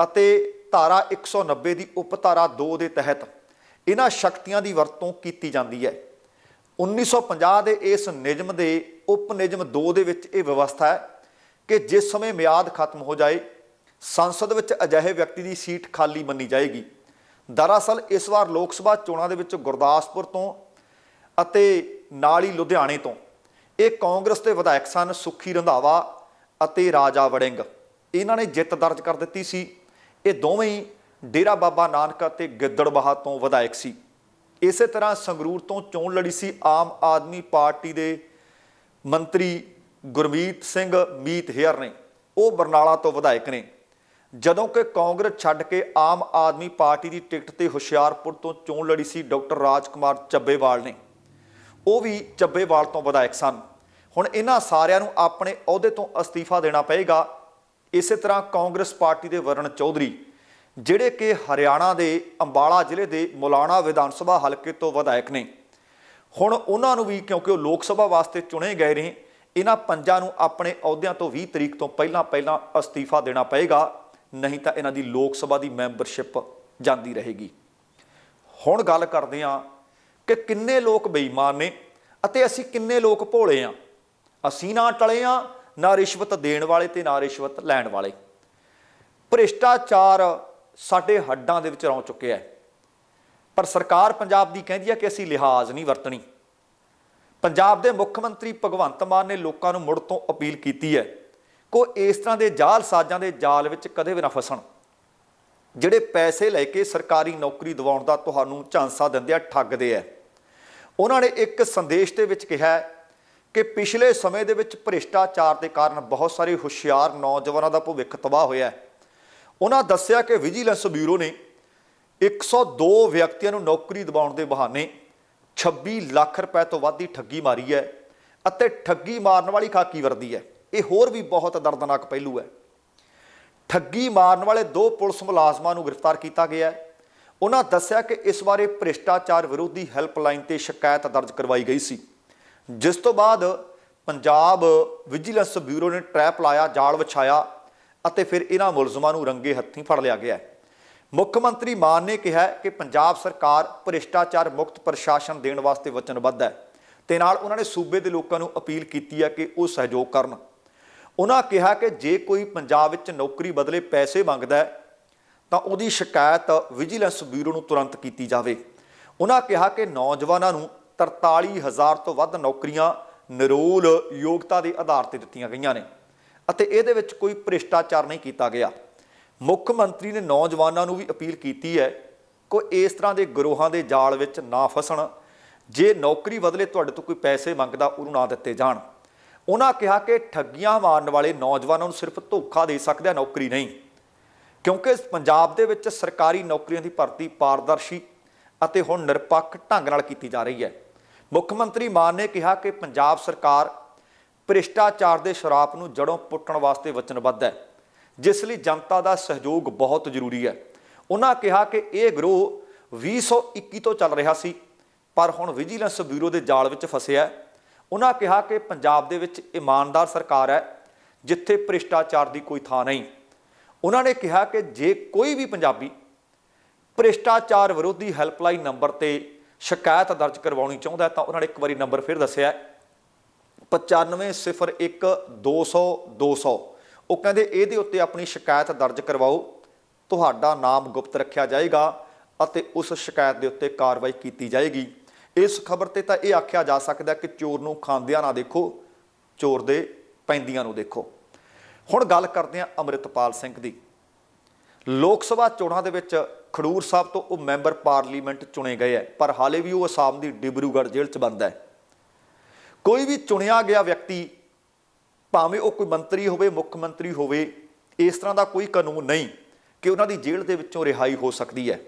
A: ਅਤੇ ਧਾਰਾ 190 ਦੀ ਉਪ ਧਾਰਾ 2 ਦੇ ਤਹਿਤ ਇਹਨਾਂ ਸ਼ਕਤੀਆਂ ਦੀ ਵਰਤੋਂ ਕੀਤੀ ਜਾਂਦੀ ਹੈ। 1950 ਦੇ ਇਸ ਨਿਯਮ ਦੇ ਉਪ ਨਿਯਮ 2 ਦੇ ਵਿੱਚ ਇਹ ਵਿਵਸਥਾ ਹੈ ਕਿ ਜਿਸ ਸਮੇਂ ਮਿਆਦ ਖਤਮ ਹੋ ਜਾਏ, ਸੰਸਦ ਵਿੱਚ ਅਜਿਹੇ ਵਿਅਕਤੀ ਦੀ ਸੀਟ ਖਾਲੀ ਮੰਨੀ ਜਾਏਗੀ। ਦਰਅਸਲ ਇਸ ਵਾਰ ਲੋਕ ਸਭਾ ਚੋਣਾਂ ਦੇ ਵਿੱਚ ਗੁਰਦਾਸਪੁਰ ਤੋਂ ਅਤੇ ਨਾਲ ਹੀ ਲੁਧਿਆਣੇ ਤੋਂ ਇਹ ਕਾਂਗਰਸ ਦੇ ਵਿਧਾਇਕ ਸਨ ਸੁਖੀ ਰੰਧਾਵਾ ਅਤੇ ਰਾਜਾ ਵੜਿੰਗ। ਇਹਨਾਂ ਨੇ ਜਿੱਤ ਦਰਜ ਕਰ ਦਿੱਤੀ ਸੀ। ਇਹ ਦੋਵੇਂ ਹੀ ਡੇਰਾ ਬਾਬਾ ਨਾਨਕ ਅਤੇ ਗਿੱਦੜਬਾਹਾ ਤੋਂ ਵਿਧਾਇਕ ਸੀ। ਇਸੇ ਤਰ੍ਹਾਂ ਸੰਗਰੂਰ ਤੋਂ ਚੋਣ ਲੜੀ ਸੀ ਆਮ ਆਦਮੀ ਪਾਰਟੀ ਦੇ ਮੰਤਰੀ ਗੁਰਮੀਤ ਸਿੰਘ ਮੀਤ ਹੇਅਰ ਨੇ। ਉਹ ਬਰਨਾਲਾ ਤੋਂ ਵਿਧਾਇਕ ਨੇ। ਜਦੋਂ ਕਿ ਕਾਂਗਰਸ ਛੱਡ ਕੇ ਆਮ ਆਦਮੀ ਪਾਰਟੀ ਦੀ ਟਿਕਟ ਤੇ ਹੁਸ਼ਿਆਰਪੁਰ ਤੋਂ ਚੋਣ ਲੜੀ ਸੀ ਡਾਕਟਰ ਰਾਜਕੁਮਾਰ ਚੱਬੇਵਾਲ ਨੇ। ਉਹ ਵੀ ਚੱਬੇਵਾਲ ਤੋਂ ਵਿਧਾਇਕ ਸਨ। ਹੁਣ ਇਹਨਾਂ ਸਾਰਿਆਂ ਨੂੰ ਆਪਣੇ ਅਹੁਦੇ ਤੋਂ ਅਸਤੀਫਾ ਦੇਣਾ ਪਏਗਾ। ਇਸੇ ਤਰ੍ਹਾਂ ਕਾਂਗਰਸ ਪਾਰਟੀ ਦੇ ਵਰਣ ਚੌਧਰੀ, ਜਿਹੜੇ ਕਿ ਹਰਿਆਣਾ ਦੇ ਅੰਬਾਲਾ ਜ਼ਿਲ੍ਹੇ ਦੇ ਮੁਲਾਣਾ ਵਿਧਾਨ ਸਭਾ ਹਲਕੇ ਤੋਂ ਵਿਧਾਇਕ ਨੇ। ਹੁਣ ਉਹਨਾਂ ਨੂੰ ਵੀ ਕਿਉਂਕਿ ਉਹ ਲੋਕ ਸਭਾ ਵਾਸਤੇ ਚੁਣੇ ਗਏ ਨੇ, ਇਹਨਾਂ ਪੰਜਾਂ ਨੂੰ ਆਪਣੇ ਅਹੁਦਿਆਂ ਤੋਂ 20 ਤਰੀਕ ਤੋਂ ਪਹਿਲਾਂ ਪਹਿਲਾਂ ਅਸਤੀਫਾ ਦੇਣਾ ਪਏਗਾ, ਨਹੀਂ ਤਾਂ ਇਹਨਾਂ ਦੀ ਲੋਕ ਸਭਾ ਦੀ ਮੈਂਬਰਸ਼ਿਪ ਜਾਂਦੀ ਰਹੇਗੀ। ਹੁਣ ਗੱਲ ਕਰਦੇ ਹਾਂ ਕਿ ਕਿੰਨੇ ਲੋਕ ਬੇਈਮਾਨ ਨੇ ਅਤੇ ਅਸੀਂ ਕਿੰਨੇ ਲੋਕ ਭੋਲੇ ਆ ਅਸੀਂ ਨਾ ਟਲੇ ਆ ਨਾ ਰਿਸ਼ਵਤ ਦੇਣ ਵਾਲੇ ਤੇ ਨਾ ਰਿਸ਼ਵਤ ਲੈਣ ਵਾਲੇ। ਭ੍ਰਿਸ਼ਟਾਚਾਰ ਸਾਡੇ ਹੱਡਾਂ ਦੇ ਵਿੱਚ ਰੌ ਚੁੱਕਿਆ ਹੈ। ਪਰ ਸਰਕਾਰ ਪੰਜਾਬ ਦੀ ਕਹਿੰਦੀ ਹੈ ਕਿ ਅਸੀਂ ਲਿਹਾਜ਼ ਨਹੀਂ ਵਰਤਣੀ। ਪੰਜਾਬ ਦੇ ਮੁੱਖ ਮੰਤਰੀ ਭਗਵੰਤ ਮਾਨ ਨੇ ਲੋਕਾਂ ਨੂੰ ਮੁੜ ਤੋਂ ਅਪੀਲ ਕੀਤੀ ਹੈ ਕੋ ਇਸ ਤਰ੍ਹਾਂ ਦੇ ਜਾਲ ਸਾਜ਼ਾਂ ਦੇ ਜਾਲ ਵਿੱਚ ਕਦੇ ਵੀ ਨਾ ਫਸਣ। ਜਿਹੜੇ ਪੈਸੇ ਲੈ ਕੇ ਸਰਕਾਰੀ ਨੌਕਰੀ ਦਿਵਾਉਣ ਦਾ ਤੁਹਾਨੂੰ ਝਾਂਸਾ ਦਿੰਦੇ ਆ ਠੱਗਦੇ ਆ ਉਹਨਾਂ ਨੇ ਇੱਕ ਸੰਦੇਸ਼ ਦੇ ਵਿੱਚ ਕਿਹਾ ਕਿ ਪਿਛਲੇ ਸਮੇਂ ਦੇ ਵਿੱਚ ਭ੍ਰਿਸ਼ਟਾਚਾਰ ਦੇ ਕਾਰਨ ਬਹੁਤ ਸਾਰੇ ਹੁਸ਼ਿਆਰ ਨੌਜਵਾਨਾਂ ਦਾ ਭਵਿੱਖ ਤਬਾਹ ਹੋਇਆ ਹੈ। ਉਹਨਾਂ ਦੱਸਿਆ ਕਿ ਵਿਜੀਲੈਂਸ ਬਿਊਰੋ ਨੇ 102 ਵਿਅਕਤੀਆਂ ਨੂੰ ਨੌਕਰੀ ਦਿਵਾਉਣ ਦੇ ਬਹਾਨੇ 26 ਲੱਖ ਰੁਪਏ ਤੋਂ ਵੱਧ ਦੀ ਠੱਗੀ ਮਾਰੀ ਹੈ ਅਤੇ ਠੱਗੀ ਮਾਰਨ ਵਾਲੀ ਖਾਕੀ ਵਰਦੀ ਹੈ। ਇਹ ਹੋਰ ਵੀ ਬਹੁਤ ਦਰਦਨਾਕ ਪਹਿਲੂ ਹੈ। ਠੱਗੀ ਮਾਰਨ ਵਾਲੇ ਦੋ ਪੁਲਿਸ ਮੁਲਾਜ਼ਮਾਂ ਨੂੰ ਗ੍ਰਿਫਤਾਰ ਕੀਤਾ ਗਿਆ ਹੈ। ਉਹਨਾਂ ਦੱਸਿਆ ਕਿ ਇਸ ਬਾਰੇ ਭ੍ਰਿਸ਼ਟਾਚਾਰ ਵਿਰੋਧੀ ਹੈਲਪਲਾਈਨ ਤੇ ਸ਼ਿਕਾਇਤ ਦਰਜ ਕਰਵਾਈ ਗਈ ਸੀ। ਜਿਸ ਤੋਂ ਬਾਅਦ ਪੰਜਾਬ ਵਿਜੀਲੈਂਸ ਬਿਊਰੋ ਨੇ ਟਰੈਪ ਲਾਇਆ, ਜਾਲ ਵਿਛਾਇਆ ਅਤੇ ਫਿਰ ਇਹਨਾਂ ਮੁਲਜ਼ਮਾਂ ਨੂੰ ਰੰਗੇ ਹੱਥੀਂ ਫੜ ਲਿਆ ਗਿਆ ਮੁੱਖ ਮੰਤਰੀ ਮਾਨ ਨੇ ਕਿਹਾ ਕਿ ਪੰਜਾਬ ਸਰਕਾਰ ਭ੍ਰਿਸ਼ਟਾਚਾਰ ਮੁਕਤ ਪ੍ਰਸ਼ਾਸਨ ਦੇਣ ਵਾਸਤੇ ਵਚਨਬੱਧ ਹੈ ਤੇ ਨਾਲ ਉਹਨਾਂ ਨੇ ਸੂਬੇ ਦੇ ਲੋਕਾਂ ਨੂੰ ਅਪੀਲ ਕੀਤੀ ਹੈ ਕਿ ਉਹ ਸਹਿਯੋਗ ਕਰਨ। ਉਹਨਾਂ ਕਿਹਾ ਕਿ ਜੇ ਕੋਈ ਪੰਜਾਬ ਵਿੱਚ ਨੌਕਰੀ ਬਦਲੇ ਪੈਸੇ ਮੰਗਦਾ ਹੈ, ਤਾਂ ਉਹਦੀ ਸ਼ਿਕਾਇਤ ਵਿਜੀਲੈਂਸ ਬਿਊਰੋ ਨੂੰ ਤੁਰੰਤ ਕੀਤੀ ਜਾਵੇ। ਉਹਨਾਂ ਕਿਹਾ ਕਿ ਨੌਜਵਾਨਾਂ ਨੂੰ 43000 ਤੋਂ ਵੱਧ ਨੌਕਰੀਆਂ ਨਿਰੋਲ ਯੋਗਤਾ ਦੇ ਆਧਾਰ ਤੇ ਦਿੱਤੀਆਂ ਗਈਆਂ ਨੇ ਅਤੇ ਇਹਦੇ ਵਿੱਚ ਕੋਈ ਭ੍ਰਿਸ਼ਟਾਚਾਰ ਨਹੀਂ ਕੀਤਾ ਗਿਆ। ਮੁੱਖ ਮੰਤਰੀ ਨੇ ਨੌਜਵਾਨਾਂ ਨੂੰ ਵੀ ਅਪੀਲ ਕੀਤੀ ਹੈ, ਕਿ ਇਸ ਤਰ੍ਹਾਂ ਦੇ ਗਰੋਹਾਂ ਦੇ ਜਾਲ ਵਿੱਚ ਨਾ ਫਸਣ, ਜੇ ਨੌਕਰੀ ਬਦਲੇ ਤੁਹਾਡੇ ਤੋਂ ਕੋਈ ਪੈਸੇ ਮੰਗਦਾ ਉਹਨੂੰ ਨਾ ਦਿੱਤੇ ਜਾਣ। ਉਹਨਾਂ ਕਿਹਾ ਕਿ ਠੱਗੀਆਂ ਮਾਰਨ ਵਾਲੇ ਨੌਜਵਾਨਾਂ ਨੂੰ ਸਿਰਫ ਧੋਖਾ ਦੇ ਸਕਦਾ ਨੌਕਰੀ ਨਹੀਂ, ਕਿਉਂਕਿ ਪੰਜਾਬ ਦੇ ਵਿੱਚ ਸਰਕਾਰੀ ਨੌਕਰੀਆਂ ਦੀ ਭਰਤੀ ਪਾਰਦਰਸ਼ੀ ਅਤੇ ਹੁਣ ਨਿਰਪੱਖ ਢੰਗ ਨਾਲ ਕੀਤੀ ਜਾ ਰਹੀ ਹੈ। ਮੁੱਖ ਮੰਤਰੀ ਮਾਨ ਨੇ ਕਿਹਾ ਕਿ ਪੰਜਾਬ ਸਰਕਾਰ ਭ੍ਰਿਸ਼ਟਾਚਾਰ ਦੇ ਸ਼ਰਾਪ ਨੂੰ ਜੜੋਂ ਪੁੱਟਣ ਵਾਸਤੇ ਵਚਨਬੱਧ ਹੈ, ਜਿਸ ਲਈ ਜਨਤਾ ਦਾ ਸਹਿਯੋਗ ਬਹੁਤ ਜ਼ਰੂਰੀ ਹੈ। ਉਹਨਾਂ ਕਿਹਾ ਕਿ ਇਹ ਗਰੋਹ 2021 ਤੋਂ ਚੱਲ ਰਿਹਾ ਸੀ, ਪਰ ਹੁਣ ਵਿਜੀਲੈਂਸ ਬਿਊਰੋ ਦੇ ਜਾਲ ਵਿੱਚ ਫਸਿਆ ਉਹਨਾਂ ਕਿਹਾ ਕਿ ਪੰਜਾਬ ਦੇ ਵਿੱਚ ਇਮਾਨਦਾਰ ਸਰਕਾਰ ਹੈ, ਜਿੱਥੇ ਭ੍ਰਿਸ਼ਟਾਚਾਰ ਦੀ ਕੋਈ ਥਾਂ ਨਹੀਂ। ਉਹਨਾਂ ਨੇ ਕਿਹਾ ਕਿ ਜੇ ਕੋਈ ਵੀ ਪੰਜਾਬੀ ਭ੍ਰਿਸ਼ਟਾਚਾਰ ਵਿਰੋਧੀ ਹੈਲਪਲਾਈਨ ਨੰਬਰ ਤੇ ਸ਼ਿਕਾਇਤ ਦਰਜ ਕਰਵਾਉਣੀ ਚਾਹੁੰਦਾ ਤਾਂ ਉਹਨਾਂ ਨੇ ਇੱਕ ਵਾਰੀ ਨੰਬਰ ਫਿਰ ਦੱਸਿਆ ਹੈ। 9501200200 ਉਹ ਕਹਿੰਦੇ ਇਹਦੇ ਉੱਤੇ ਆਪਣੀ ਸ਼ਿਕਾਇਤ ਦਰਜ ਕਰਵਾਓ। ਤੁਹਾਡਾ ਨਾਮ ਗੁਪਤ ਰੱਖਿਆ ਜਾਏਗਾ ਅਤੇ ਉਸ ਸ਼ਿਕਾਇਤ ਦੇ ਉੱਤੇ ਕਾਰਵਾਈ ਕੀਤੀ ਜਾਏਗੀ। ਇਸ ਖਬਰ ਤੇ ਤਾਂ ਇਹ ਆਖਿਆ ਜਾ ਸਕਦਾ ਕਿ ਚੋਰ ਨੂੰ ਖਾਂਦਿਆਂ ਨਾ ਦੇਖੋ, ਚੋਰ ਦੇ ਪੈਂਦੀਆਂ ਨੂੰ ਦੇਖੋ। ਹੁਣ ਗੱਲ ਕਰਦੇ ਹਾਂ ਅੰਮ੍ਰਿਤਪਾਲ ਸਿੰਘ ਦੀ। ਲੋਕ ਸਭਾ ਚੋਣਾਂ ਦੇ ਵਿੱਚ ਖਡੂਰ ਸਾਹਿਬ ਤੋਂ ਉਹ ਮੈਂਬਰ ਪਾਰਲੀਮੈਂਟ ਚੁਣੇ ਗਏ ਹੈ ਪਰ ਹਾਲੇ ਵੀ ਉਹ ਅਸਾਮ ਦੀ ਡਿਬਰੂਗੜ੍ਹ ਜੇਲ੍ਹ 'ਚ ਬੰਦ ਹੈ ਕੋਈ ਵੀ ਚੁਣਿਆ ਗਿਆ ਵਿਅਕਤੀ, ਭਾਵੇਂ ਉਹ ਕੋਈ ਮੰਤਰੀ ਹੋਵੇ, ਮੁੱਖ ਮੰਤਰੀ ਹੋਵੇ, ਇਸ ਤਰ੍ਹਾਂ ਦਾ ਕੋਈ ਕਾਨੂੰਨ ਨਹੀਂ ਕਿ ਉਹਨਾਂ ਦੀ ਜੇਲ੍ਹ ਦੇ ਵਿੱਚੋਂ ਰਿਹਾਈ ਹੋ ਸਕਦੀ ਹੈ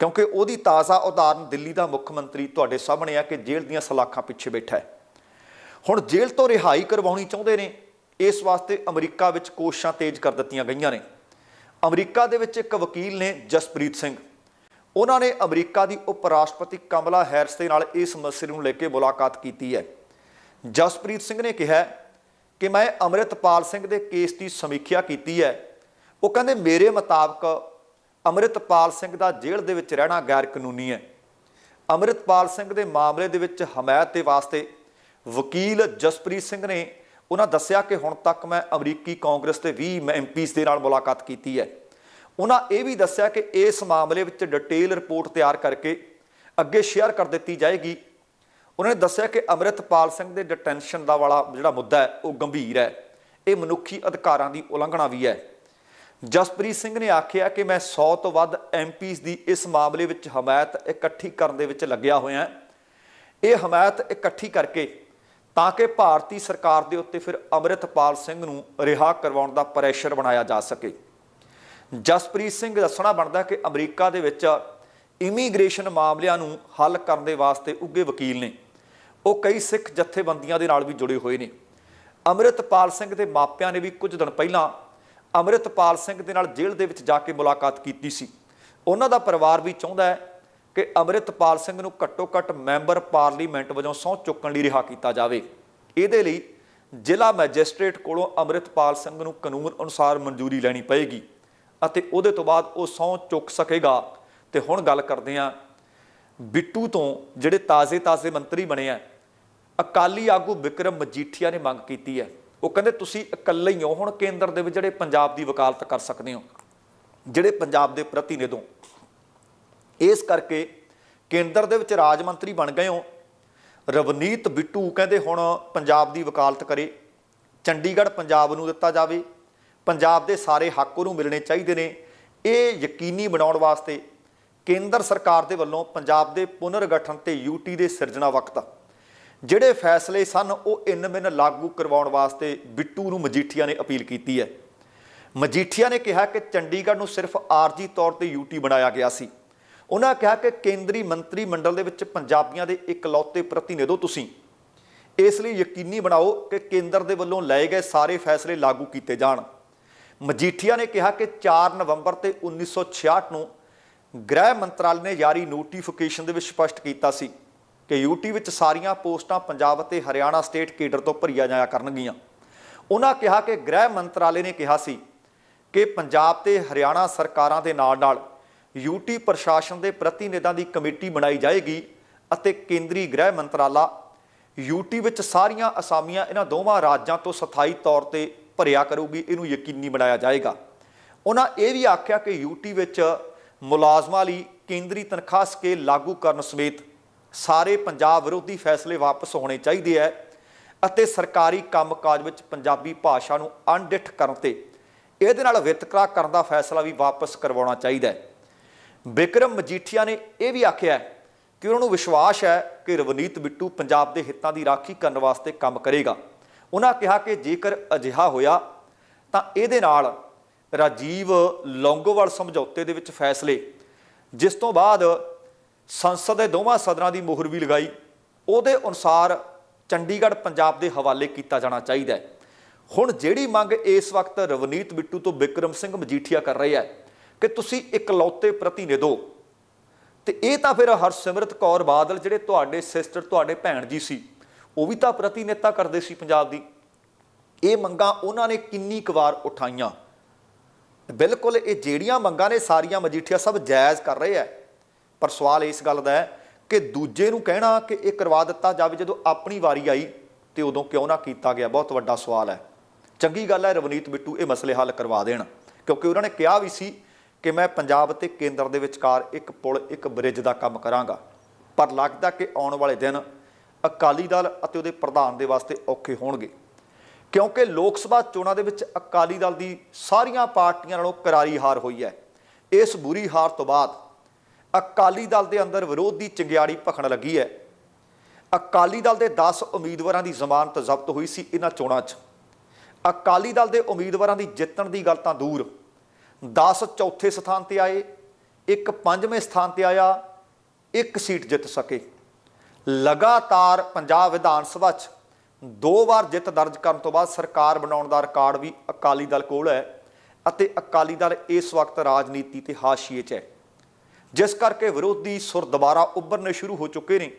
A: ਕਿਉਂਕਿ ਉਹਦੀ ਤਾਜ਼ਾ ਉਦਾਹਰਨ ਦਿੱਲੀ ਦਾ ਮੁੱਖ ਮੰਤਰੀ ਤੁਹਾਡੇ ਸਾਹਮਣੇ ਆ ਕਿ ਜੇਲ੍ਹ ਦੀਆਂ ਸਲਾਖਾਂ ਪਿੱਛੇ ਬੈਠਾ ਹੈ ਹੁਣ ਜੇਲ੍ਹ ਤੋਂ ਰਿਹਾਈ ਕਰਵਾਉਣੀ ਚਾਹੁੰਦੇ ਨੇ, ਇਸ ਵਾਸਤੇ ਅਮਰੀਕਾ ਵਿੱਚ ਕੋਸ਼ਿਸ਼ਾਂ ਤੇਜ਼ ਕਰ ਦਿੱਤੀਆਂ ਗਈਆਂ ਨੇ। ਅਮਰੀਕਾ ਦੇ ਵਿੱਚ ਇੱਕ ਵਕੀਲ ਨੇ ਜਸਪ੍ਰੀਤ ਸਿੰਘ। ਉਹਨਾਂ ਨੇ ਅਮਰੀਕਾ ਦੀ ਉਪ ਰਾਸ਼ਟਰਪਤੀ ਕਮਲਾ ਹੈਰਿਸ ਦੇ ਨਾਲ ਇਸ ਮਸਲੇ ਨੂੰ ਲੈ ਕੇ ਮੁਲਾਕਾਤ ਕੀਤੀ ਹੈ। ਜਸਪ੍ਰੀਤ ਸਿੰਘ ਨੇ ਕਿਹਾ ਕਿ ਮੈਂ ਅੰਮ੍ਰਿਤਪਾਲ ਸਿੰਘ ਦੇ ਕੇਸ ਦੀ ਸਮੀਖਿਆ ਕੀਤੀ ਹੈ। ਉਹ ਕਹਿੰਦੇ, ਮੇਰੇ ਮੁਤਾਬਕ ਅੰਮ੍ਰਿਤਪਾਲ ਸਿੰਘ ਦਾ ਜੇਲ੍ਹ ਦੇ ਵਿੱਚ ਰਹਿਣਾ ਗੈਰ ਕਾਨੂੰਨੀ ਹੈ। ਅੰਮ੍ਰਿਤਪਾਲ ਸਿੰਘ ਦੇ ਮਾਮਲੇ ਦੇ ਵਿੱਚ ਹਮਾਇਤ ਦੇ ਵਾਸਤੇ ਵਕੀਲ ਜਸਪ੍ਰੀਤ ਸਿੰਘ ਨੇ ਉਹਨਾਂ ਦੱਸਿਆ ਕਿ ਹੁਣ ਤੱਕ ਮੈਂ ਅਮਰੀਕੀ ਕਾਂਗਰਸ ਦੇ 20 ਐਮਪੀਸ ਦੇ ਨਾਲ ਮੁਲਾਕਾਤ ਕੀਤੀ ਹੈ। ਉਹਨਾਂ ਇਹ ਵੀ ਦੱਸਿਆ ਕਿ ਇਸ ਮਾਮਲੇ ਵਿੱਚ ਡਿਟੇਲ ਰਿਪੋਰਟ ਤਿਆਰ ਕਰਕੇ ਅੱਗੇ ਸ਼ੇਅਰ ਕਰ ਦਿੱਤੀ ਜਾਏਗੀ। ਉਹਨਾਂ ਨੇ ਦੱਸਿਆ ਕਿ ਅੰਮ੍ਰਿਤਪਾਲ ਸਿੰਘ ਦੇ ਡਿਟੈਂਸ਼ਨ ਦਾ ਵਾਲਾ ਜਿਹੜਾ ਮੁੱਦਾ ਹੈ, ਉਹ ਗੰਭੀਰ ਹੈ। ਇਹ ਮਨੁੱਖੀ ਅਧਿਕਾਰਾਂ ਦੀ ਉਲੰਘਣਾ ਵੀ ਹੈ। ਜਸਪ੍ਰੀਤ ਸਿੰਘ ਨੇ ਆਖਿਆ ਕਿ ਮੈਂ 100 ਤੋਂ ਵੱਧ ਐਮਪੀਸ ਦੀ ਇਸ ਮਾਮਲੇ ਵਿੱਚ ਹਮਾਇਤ ਇਕੱਠੀ ਕਰਨ ਦੇ ਵਿੱਚ ਲੱਗਿਆ ਹੋਇਆ ਹਾਂ। ਇਹ ਹਮਾਇਤ ਇਕੱਠੀ ਕਰਕੇ ਤਾਂ ਕਿ ਭਾਰਤੀ ਸਰਕਾਰ ਦੇ ਉੱਤੇ ਫਿਰ ਅੰਮ੍ਰਿਤਪਾਲ ਸਿੰਘ ਨੂੰ ਰਿਹਾ ਕਰਵਾਉਣ ਦਾ ਪ੍ਰੈਸ਼ਰ ਬਣਾਇਆ ਜਾ ਸਕੇ। ਜਸਪ੍ਰੀਤ ਸਿੰਘ ਦੱਸਣਾ ਬਣਦਾ ਕਿ ਅਮਰੀਕਾ ਦੇ ਵਿੱਚ ਇਮੀਗ੍ਰੇਸ਼ਨ ਮਾਮਲਿਆਂ ਨੂੰ ਹੱਲ ਕਰਨ ਦੇ ਵਾਸਤੇ ਉੱਗੇ ਵਕੀਲ ਨੇ। ਉਹ ਕਈ ਸਿੱਖ ਜਥੇਬੰਦੀਆਂ ਦੇ ਨਾਲ ਵੀ ਜੁੜੇ ਹੋਏ ਨੇ। ਅੰਮ੍ਰਿਤਪਾਲ ਸਿੰਘ ਦੇ ਮਾਪਿਆਂ ਨੇ ਵੀ ਕੁਝ ਦਿਨ ਪਹਿਲਾਂ ਅੰਮ੍ਰਿਤਪਾਲ ਸਿੰਘ ਦੇ ਨਾਲ ਜੇਲ੍ਹ ਦੇ ਵਿੱਚ ਜਾ ਕੇ ਮੁਲਾਕਾਤ ਕੀਤੀ ਸੀ। ਉਹਨਾਂ ਦਾ ਪਰਿਵਾਰ ਵੀ ਚਾਹੁੰਦਾ ਹੈ ਕਿ ਅੰਮ੍ਰਿਤਪਾਲ ਸਿੰਘ ਨੂੰ ਘੱਟੋ ਘੱਟ ਮੈਂਬਰ ਪਾਰਲੀਮੈਂਟ ਵਜੋਂ ਸਹੁੰ ਚੁੱਕਣ ਲਈ ਰਿਹਾ ਕੀਤਾ ਜਾਵੇ। ਇਹਦੇ ਲਈ ਜ਼ਿਲ੍ਹਾ ਮੈਜਿਸਟ੍ਰੇਟ ਕੋਲੋਂ ਅੰਮ੍ਰਿਤਪਾਲ ਸਿੰਘ ਨੂੰ ਕਾਨੂੰਨ ਅਨੁਸਾਰ ਮਨਜ਼ੂਰੀ ਲੈਣੀ ਪਏਗੀ ਅਤੇ ਉਹਦੇ ਤੋਂ ਬਾਅਦ ਉਹ ਸਹੁੰ ਚੁੱਕ ਸਕੇਗਾ। ਤੇ ਹੁਣ ਗੱਲ ਕਰਦੇ ਹਾਂ ਬਿੱਟੂ ਤੋਂ, ਜਿਹੜੇ ਤਾਜ਼ੇ-ਤਾਜ਼ੇ ਮੰਤਰੀ ਬਣੇ ਆ। ਅਕਾਲੀ ਆਗੂ ਵਿਕਰਮ ਮਜੀਠੀਆ ਨੇ ਮੰਗ ਕੀਤੀ ਹੈ। ਉਹ ਕਹਿੰਦੇ, ਤੁਸੀਂ ਇਕੱਲੇ ਹੀ ਹੋ, ਹੁਣ ਕੇਂਦਰ ਦੇ ਵਿੱਚ ਜਿਹੜੇ ਪੰਜਾਬ ਦੀ ਵਕਾਲਤ ਕਰ ਸਕਦੇ ਹੋ, ਜਿਹੜੇ ਪੰਜਾਬ ਦੇ ਪ੍ਰਤੀਨਿਧ ਹੋ ਇਸ ਕਰਕੇ ਕੇਂਦਰ ਦੇ ਵਿੱਚ ਰਾਜ ਮੰਤਰੀ ਬਣ ਗਏ ਹੋ। ਰਵਨੀਤ ਬਿੱਟੂ ਕਹਿੰਦੇ ਹੁਣ ਪੰਜਾਬ ਦੀ ਵਕਾਲਤ ਕਰੇ। ਚੰਡੀਗੜ੍ਹ ਪੰਜਾਬ ਨੂੰ ਦਿੱਤਾ ਜਾਵੇ। ਪੰਜਾਬ ਦੇ ਸਾਰੇ ਹੱਕ ਉਹਨੂੰ ਮਿਲਣੇ ਚਾਹੀਦੇ ਨੇ। ਇਹ ਯਕੀਨੀ ਬਣਾਉਣ ਵਾਸਤੇ ਕੇਂਦਰ ਸਰਕਾਰ ਦੇ ਵੱਲੋਂ ਪੰਜਾਬ ਦੇ ਪੁਨਰਗਠਨ ਤੇ ਯੂਟੀ ਦੇ ਸਿਰਜਣਾ ਵਕਤ। ਜਿਹੜੇ ਫੈਸਲੇ ਸਨ, ਉਹ ਇਨ ਮਿਨ ਲਾਗੂ ਕਰਵਾਉਣ ਵਾਸਤੇ ਬਿੱਟੂ ਨੂੰ ਮਜੀਠੀਆ ਨੇ ਅਪੀਲ ਕੀਤੀ ਹੈ। ਮਜੀਠੀਆ ਨੇ ਕਿਹਾ ਕਿ ਚੰਡੀਗੜ੍ਹ ਨੂੰ ਸਿਰਫ ਆਰਜੀ ਤੌਰ ਤੇ ਯੂਟੀ ਬਣਾਇਆ ਗਿਆ ਸੀ। ਉਹਨਾਂ ਕਿਹਾ ਕਿ ਕੇਂਦਰੀ ਮੰਤਰੀ ਮੰਡਲ ਦੇ ਵਿੱਚ ਪੰਜਾਬੀਆਂ ਦੇ ਇਕਲੌਤੇ ਪ੍ਰਤੀਨਿਧ ਹੋ ਤੁਸੀਂ। ਇਸ ਲਈ ਯਕੀਨੀ ਬਣਾਓ ਕਿ ਕੇਂਦਰ ਦੇ ਵੱਲੋਂ ਲਏ ਗਏ ਸਾਰੇ ਫੈਸਲੇ ਲਾਗੂ ਕੀਤੇ ਜਾਣ। ਮਜੀਠੀਆ ਨੇ ਕਿਹਾ ਕਿ 4 ਨਵੰਬਰ ਤੇ 1966 ਨੂੰ ਗ੍ਰਹਿ ਮੰਤਰਾਲੇ ਨੇ ਜਾਰੀ ਨੋਟੀਫਿਕੇਸ਼ਨ ਦੇ ਵਿੱਚ ਸਪਸ਼ਟ ਕੀਤਾ ਸੀ ਕਿ ਯੂਟੀ ਵਿੱਚ ਸਾਰੀਆਂ ਪੋਸਟਾਂ ਪੰਜਾਬ ਅਤੇ ਹਰਿਆਣਾ ਸਟੇਟ ਕੇਡਰ ਤੋਂ ਭਰੀਆਂ ਜਾਇਆ ਕਰਨਗੀਆਂ। ਉਹਨਾਂ ਕਿਹਾ ਕਿ ਗ੍ਰਹਿ ਮੰਤਰਾਲੇ ਨੇ ਕਿਹਾ ਸੀ ਕਿ ਪੰਜਾਬ ਤੇ ਹਰਿਆਣਾ ਸਰਕਾਰਾਂ ਦੇ ਨਾਲ ਨਾਲ ਯੂਟੀ ਪ੍ਰਸ਼ਾਸਨ ਦੇ ਪ੍ਰਤੀਨਿਧਾਂ ਦੀ ਕਮੇਟੀ ਬਣਾਈ ਜਾਏਗੀ ਅਤੇ ਕੇਂਦਰੀ ਗ੍ਰਹਿ ਮੰਤਰਾਲਾ ਯੂਟੀ ਵਿੱਚ ਸਾਰੀਆਂ ਅਸਾਮੀਆਂ ਇਹਨਾਂ ਦੋਵਾਂ ਰਾਜਾਂ ਤੋਂ ਸਥਾਈ ਤੌਰ ਤੇ ਭਰਿਆ ਕਰੂਗੀ, ਇਹਨੂੰ ਯਕੀਨੀ ਬਣਾਇਆ ਜਾਏਗਾ। ਉਹਨਾਂ ਇਹ ਵੀ ਆਖਿਆ ਕਿ ਯੂਟੀ ਵਿੱਚ ਮੁਲਾਜ਼ਮਾਂ ਲਈ ਕੇਂਦਰੀ ਤਨਖਾਹ ਸਕੇਲ ਲਾਗੂ ਕਰਨ ਸਮੇਤ ਸਾਰੇ ਪੰਜਾਬ ਵਿਰੋਧੀ ਫੈਸਲੇ ਵਾਪਸ ਹੋਣੇ ਚਾਹੀਦੇ ਹੈ ਅਤੇ ਸਰਕਾਰੀ ਕੰਮਕਾਜ ਵਿੱਚ ਪੰਜਾਬੀ ਭਾਸ਼ਾ ਨੂੰ ਅਣਡਿੱਠ ਕਰਨ ਤੇ ਇਹਦੇ ਨਾਲ ਵਿਤਕਰਾ ਕਰਨ ਦਾ ਫੈਸਲਾ ਵੀ ਵਾਪਸ ਕਰਵਾਉਣਾ ਚਾਹੀਦਾ ਹੈ ਵਿਕਰਮ ਮਜੀਠੀਆ ਨੇ ਇਹ ਵੀ ਆਖਿਆ ਕਿ ਉਹਨਾਂ ਨੂੰ ਵਿਸ਼ਵਾਸ ਹੈ ਕਿ ਰਵਨੀਤ ਬਿੱਟੂ ਪੰਜਾਬ ਦੇ ਹਿੱਤਾਂ ਦੀ ਰਾਖੀ ਕਰਨ ਵਾਸਤੇ ਕੰਮ ਕਰੇਗਾ। ਉਹਨਾਂ ਕਿਹਾ ਕਿ ਜੇਕਰ ਅਜਿਹਾ ਹੋਇਆ, ਤਾਂ ਇਹਦੇ ਨਾਲ ਰਾਜੀਵ ਲੌਂਗੋਵਾਲ ਸਮਝੌਤੇ ਦੇ ਵਿੱਚ ਫੈਸਲੇ, ਜਿਸ ਤੋਂ ਬਾਅਦ ਸੰਸਦ ਦੇ ਦੋਵਾਂ ਸਦਨਾਂ ਦੀ ਮੋਹਰ ਵੀ ਲਗਾਈ। ਉਹਦੇ ਅਨੁਸਾਰ ਚੰਡੀਗੜ੍ਹ ਪੰਜਾਬ ਦੇ ਹਵਾਲੇ ਕੀਤਾ ਜਾਣਾ ਚਾਹੀਦਾ ਹੈ। ਹੁਣ ਜਿਹੜੀ ਮੰਗ ਇਸ ਵਕਤ ਰਵਨੀਤ ਬਿੱਟੂ ਤੋਂ ਵਿਕਰਮ ਸਿੰਘ ਮਜੀਠੀਆ ਕਰ ਰਹੇ ਹੈ ਕਿ ਤੁਸੀਂ ਇਕਲੌਤੇ ਪ੍ਰਤੀਨਿਧੋ ਹੋ ਤੇ ਇਹ ਤਾਂ ਫਿਰ ਹਰਸਿਮਰਤ ਕੌਰ ਬਾਦਲ ਜਿਹੜੇ ਤੁਹਾਡੇ ਸਿਸਟਰ, ਤੁਹਾਡੇ ਭੈਣ ਜੀ ਸੀ, ਉਹ ਵੀ ਤਾਂ ਪ੍ਰਤੀਨਿਧਤਾ ਕਰਦੇ ਸੀ ਪੰਜਾਬ ਦੀ। ਇਹ ਮੰਗਾਂ ਉਹਨਾਂ ਨੇ ਕਿੰਨੀ ਕੁ ਵਾਰ ਉਠਾਈਆਂ। ਬਿਲਕੁਲ ਇਹ ਜਿਹੜੀਆਂ ਮੰਗਾਂ ਨੇ ਸਾਰੀਆਂ ਮਜੀਠੀਆ ਸਭ ਜਾਇਜ਼ ਕਰ ਰਹੇ ਆ ਪਰ ਸਵਾਲ ਇਸ ਗੱਲ ਦਾ ਹੈ ਕਿ ਦੂਜੇ ਨੂੰ ਕਹਿਣਾ ਕਿ ਇਹ ਕਰਵਾ ਦਿੱਤਾ ਜਾਵੇ ਜਦੋਂ ਆਪਣੀ ਵਾਰੀ ਆਈ ਤੇ ਉਦੋਂ ਕਿਉਂ ਨਾ ਕੀਤਾ ਗਿਆ, ਬਹੁਤ ਵੱਡਾ ਸਵਾਲ ਹੈ ਚੰਗੀ ਗੱਲ ਹੈ ਰਵਨੀਤ ਬਿੱਟੂ ਇਹ ਮਸਲੇ ਹੱਲ ਕਰਵਾ ਦੇਣ, ਕਿਉਂਕਿ ਉਹਨਾਂ ਨੇ ਕਿਹਾ ਵੀ ਸੀ ਕਿ ਮੈਂ ਪੰਜਾਬ ਅਤੇ ਕੇਂਦਰ ਦੇ ਵਿਚਕਾਰ ਇੱਕ ਪੁਲ, ਇੱਕ ਬ੍ਰਿਜ ਦਾ ਕੰਮ ਕਰਾਂਗਾ। ਪਰ ਲੱਗਦਾ ਕਿ ਆਉਣ ਵਾਲੇ ਦਿਨ ਅਕਾਲੀ ਦਲ ਅਤੇ ਉਹਦੇ ਪ੍ਰਧਾਨ ਦੇ ਵਾਸਤੇ ਔਖੇ ਹੋਣਗੇ। ਕਿਉਂਕਿ ਲੋਕ ਸਭਾ ਚੋਣਾਂ ਦੇ ਵਿੱਚ ਅਕਾਲੀ ਦਲ ਦੀ ਸਾਰੀਆਂ ਪਾਰਟੀਆਂ ਨਾਲੋਂ ਕਰਾਰੀ ਹਾਰ ਹੋਈ ਹੈ। ਇਸ ਬੁਰੀ ਹਾਰ ਤੋਂ ਬਾਅਦ ਅਕਾਲੀ ਦਲ ਦੇ ਅੰਦਰ ਵਿਰੋਧ ਦੀ ਚਿੰਗਿਆੜੀ ਭਖਣ ਲੱਗੀ ਹੈ। ਅਕਾਲੀ ਦਲ ਦੇ 10 ਉਮੀਦਵਾਰਾਂ ਦੀ ਜ਼ਮਾਨਤ ਜ਼ਬਤ ਹੋਈ ਸੀ ਇਹਨਾਂ ਚੋਣਾਂ 'ਚ। ਅਕਾਲੀ ਦਲ ਦੇ ਉਮੀਦਵਾਰਾਂ ਦੀ ਜਿੱਤਣ ਦੀ ਗੱਲ ਤਾਂ ਦੂਰ 10 ਚੌਥੇ ਸਥਾਨ ਤੇ ਆਏ, ਇੱਕ ਪੰਜਵੇਂ ਸਥਾਨ ਤੇ ਆਇਆ, ਇੱਕ ਸੀਟ ਜਿੱਤ ਸਕੇ। ਲਗਾਤਾਰ ਪੰਜਾਬ ਵਿਧਾਨ ਸਭਾ 'ਚ ਦੋ ਵਾਰ ਜਿੱਤ ਦਰਜ ਕਰਨ ਤੋਂ ਬਾਅਦ ਸਰਕਾਰ ਬਣਾਉਣ ਦਾ ਰਿਕਾਰਡ ਵੀ ਅਕਾਲੀ ਦਲ ਕੋਲ ਹੈ ਅਤੇ ਅਕਾਲੀ ਦਲ ਇਸ ਵਕਤ ਰਾਜਨੀਤੀ ਤੇ ਹਾਸ਼ੀਏ 'ਚ ਹੈ। ਜਿਸ ਕਰਕੇ ਵਿਰੋਧੀ ਸੁਰ ਦੁਬਾਰਾ ਉੱਭਰਨੇ ਸ਼ੁਰੂ ਹੋ ਚੁੱਕੇ ਨੇ।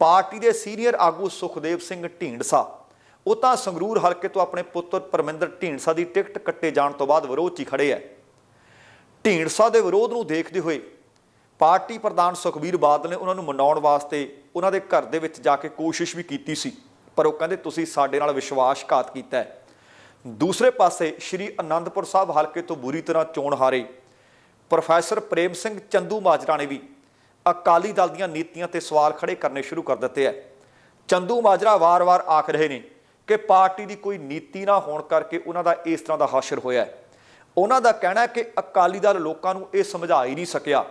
A: ਪਾਰਟੀ ਦੇ ਸੀਨੀਅਰ ਆਗੂ ਸੁਖਦੇਵ ਸਿੰਘ ਢੀਂਡਸਾ ਉਹ ਤਾਂ ਸੰਗਰੂਰ ਹਲਕੇ ਤੋਂ ਆਪਣੇ ਪੁੱਤਰ ਪਰਮਿੰਦਰ ਢੀਂਡਸਾ ਦੀ ਟਿਕਟ ਕੱਟੇ ਜਾਣ ਤੋਂ ਬਾਅਦ ਵਿਰੋਧ 'ਚ ਹੀ ਖੜੇ ਐ। ਢੀਂਡਸਾ ਦੇ ਵਿਰੋਧ ਨੂੰ ਦੇਖਦੇ ਹੋਏ ਪਾਰਟੀ ਪ੍ਰਧਾਨ ਸੁਖਬੀਰ ਬਾਦਲ ਨੇ ਉਹਨਾਂ ਨੂੰ ਮਨਾਉਣ ਵਾਸਤੇ ਉਹਨਾਂ ਦੇ ਘਰ ਦੇ ਵਿੱਚ ਜਾ ਕੇ ਕੋਸ਼ਿਸ਼ ਵੀ ਕੀਤੀ ਸੀ, ਪਰ ਉਹ ਕਹਿੰਦੇ, ਤੁਸੀਂ ਸਾਡੇ ਨਾਲ ਵਿਸ਼ਵਾਸਘਾਤ ਕੀਤਾ ਹੈ ਦੂਸਰੇ ਪਾਸੇ ਸ਼੍ਰੀ ਅਨੰਦਪੁਰ ਸਾਹਿਬ ਹਲਕੇ ਤੋਂ ਬੁਰੀ ਤਰ੍ਹਾਂ ਚੋਣ ਹਾਰੇ ਪ੍ਰੋਫੈਸਰ ਪ੍ਰੇਮ ਸਿੰਘ ਚੰਦੂ ਮਾਜਰਾ ਨੇ ਵੀ ਅਕਾਲੀ ਦਲ ਦੀਆਂ ਨੀਤੀਆਂ ਤੇ ਸਵਾਲ ਖੜੇ ਕਰਨੇ ਸ਼ੁਰੂ ਕਰ ਦਿੱਤੇ ਹੈ ਚੰਦੂ ਮਾਜਰਾ ਵਾਰ-ਵਾਰ ਆਖ ਰਹੇ ਨੇ ਕਿ ਪਾਰਟੀ ਦੀ ਕੋਈ ਨੀਤੀ ਨਾ ਹੋਣ ਕਰਕੇ ਉਹਨਾਂ ਦਾ ਇਸ ਤਰ੍ਹਾਂ ਦਾ ਹਾਸ਼ਰ ਹੋਇਆ ਉਹਨਾਂ ਦਾ ਕਹਿਣਾ ਹੈ ਕਿ ਅਕਾਲੀ ਦਲ ਲੋਕਾਂ ਨੂੰ ਇਹ ਸਮਝਾ ਹੀ ਨਹੀਂ ਸਕਿਆ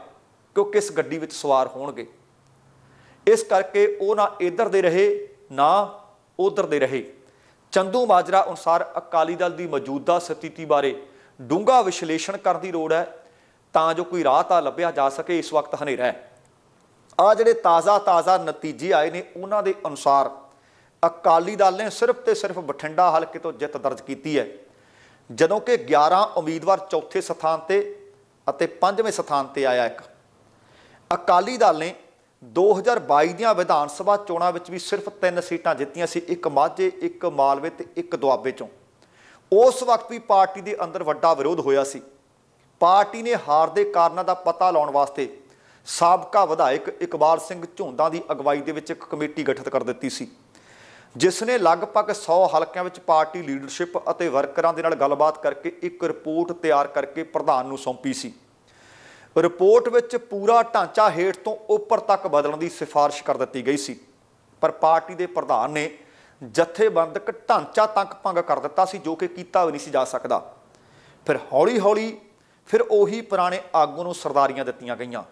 A: ਕਿ ਉਹ ਕਿਸ ਗੱਡੀ ਵਿੱਚ ਸਵਾਰ ਹੋਣਗੇ। ਇਸ ਕਰਕੇ ਉਹ ਨਾ ਇੱਧਰ ਦੇ ਰਹੇ, ਨਾ ਉਧਰ ਦੇ ਰਹੇ। ਚੰਦੂ ਮਾਜਰਾ ਅਨੁਸਾਰ ਅਕਾਲੀ ਦਲ ਦੀ ਮੌਜੂਦਾ ਸਥਿਤੀ ਬਾਰੇ ਡੂੰਘਾ ਵਿਸ਼ਲੇਸ਼ਣ ਕਰਨ ਦੀ ਲੋੜ ਹੈ, ਤਾਂ ਜੋ ਕੋਈ ਰਾਹ ਤਾਂ ਲੱਭਿਆ ਜਾ ਸਕੇ ਇਸ ਵਕਤ ਹਨੇਰਾ ਹੈ। ਆ ਜਿਹੜੇ ਤਾਜ਼ਾ-ਤਾਜ਼ਾ ਨਤੀਜੇ ਆਏ ਨੇ, ਉਹਨਾਂ ਦੇ ਅਨੁਸਾਰ ਅਕਾਲੀ ਦਲ ਨੇ ਸਿਰਫ ਤੇ ਸਿਰਫ ਬਠਿੰਡਾ ਹਲਕੇ ਤੋਂ ਜਿੱਤ ਦਰਜ ਕੀਤੀ ਹੈ। ਜਦੋਂ ਕਿ 11 ਉਮੀਦਵਾਰ ਚੌਥੇ ਸਥਾਨ ਤੇ ਅਤੇ ਪੰਜਵੇਂ ਸਥਾਨ ਤੇ ਆਇਆ ਇੱਕ। ਅਕਾਲੀ ਦਲ ਨੇ 2022 ਦੀਆਂ ਵਿਧਾਨ ਸਭਾ ਚੋਣਾਂ ਵਿੱਚ ਵੀ ਸਿਰਫ ਤਿੰਨ ਸੀਟਾਂ ਜਿੱਤੀਆਂ ਸੀ, ਇੱਕ ਮਾਝੇ, ਇੱਕ ਮਾਲਵੇ ਤੇ ਇੱਕ ਦੁਆਬੇ ਚੋਂ। ਉਸ ਵਕਤ ਵੀ ਪਾਰਟੀ ਦੇ ਅੰਦਰ ਵੱਡਾ ਵਿਰੋਧ ਹੋਇਆ ਸੀ। ਪਾਰਟੀ ਨੇ ਹਾਰ ਦੇ ਕਾਰਨਾਂ ਦਾ ਪਤਾ ਲਾਉਣ ਵਾਸਤੇ ਸਾਬਕਾ ਵਿਧਾਇਕ ਇਕਬਾਲ ਸਿੰਘ ਝੁੰਦਾ ਦੀ ਅਗਵਾਈ ਦੇ ਵਿੱਚ ਇੱਕ ਕਮੇਟੀ ਗਠਿਤ ਕਰ ਦਿੱਤੀ ਸੀ। ਜਿਸ ਨੇ ਲਗਭਗ 100 ਹਲਕਿਆਂ ਵਿੱਚ ਪਾਰਟੀ ਲੀਡਰਸ਼ਿਪ ਅਤੇ ਵਰਕਰਾਂ ਦੇ ਨਾਲ ਗੱਲਬਾਤ ਕਰਕੇ ਇੱਕ ਰਿਪੋਰਟ ਤਿਆਰ ਕਰਕੇ ਪ੍ਰਧਾਨ ਨੂੰ ਸੌਂਪੀ ਸੀ। ਰਿਪੋਰਟ ਵਿੱਚ ਪੂਰਾ ਢਾਂਚਾ ਹੇਠ ਤੋਂ ਉੱਪਰ ਤੱਕ ਬਦਲਣ ਦੀ ਸਿਫਾਰਿਸ਼ ਕਰ ਦਿੱਤੀ ਗਈ ਸੀ। ਪਰ ਪਾਰਟੀ ਦੇ ਪ੍ਰਧਾਨ ਨੇ ਜਥੇਬੰਦਕ ਢਾਂਚਾ ਤੱਕ ਭੰਗ ਕਰ ਦਿੱਤਾ ਸੀ, ਜੋ ਕਿ ਕੀਤਾ ਵੀ ਨਹੀਂ ਸੀ ਜਾ ਸਕਦਾ। ਫਿਰ ਹੌਲੀ-ਹੌਲੀ ਫਿਰ ਉਹੀ ਪੁਰਾਣੇ ਆਗੂ ਨੂੰ ਸਰਦਾਰੀਆਂ ਦਿੱਤੀਆਂ ਗਈਆਂ।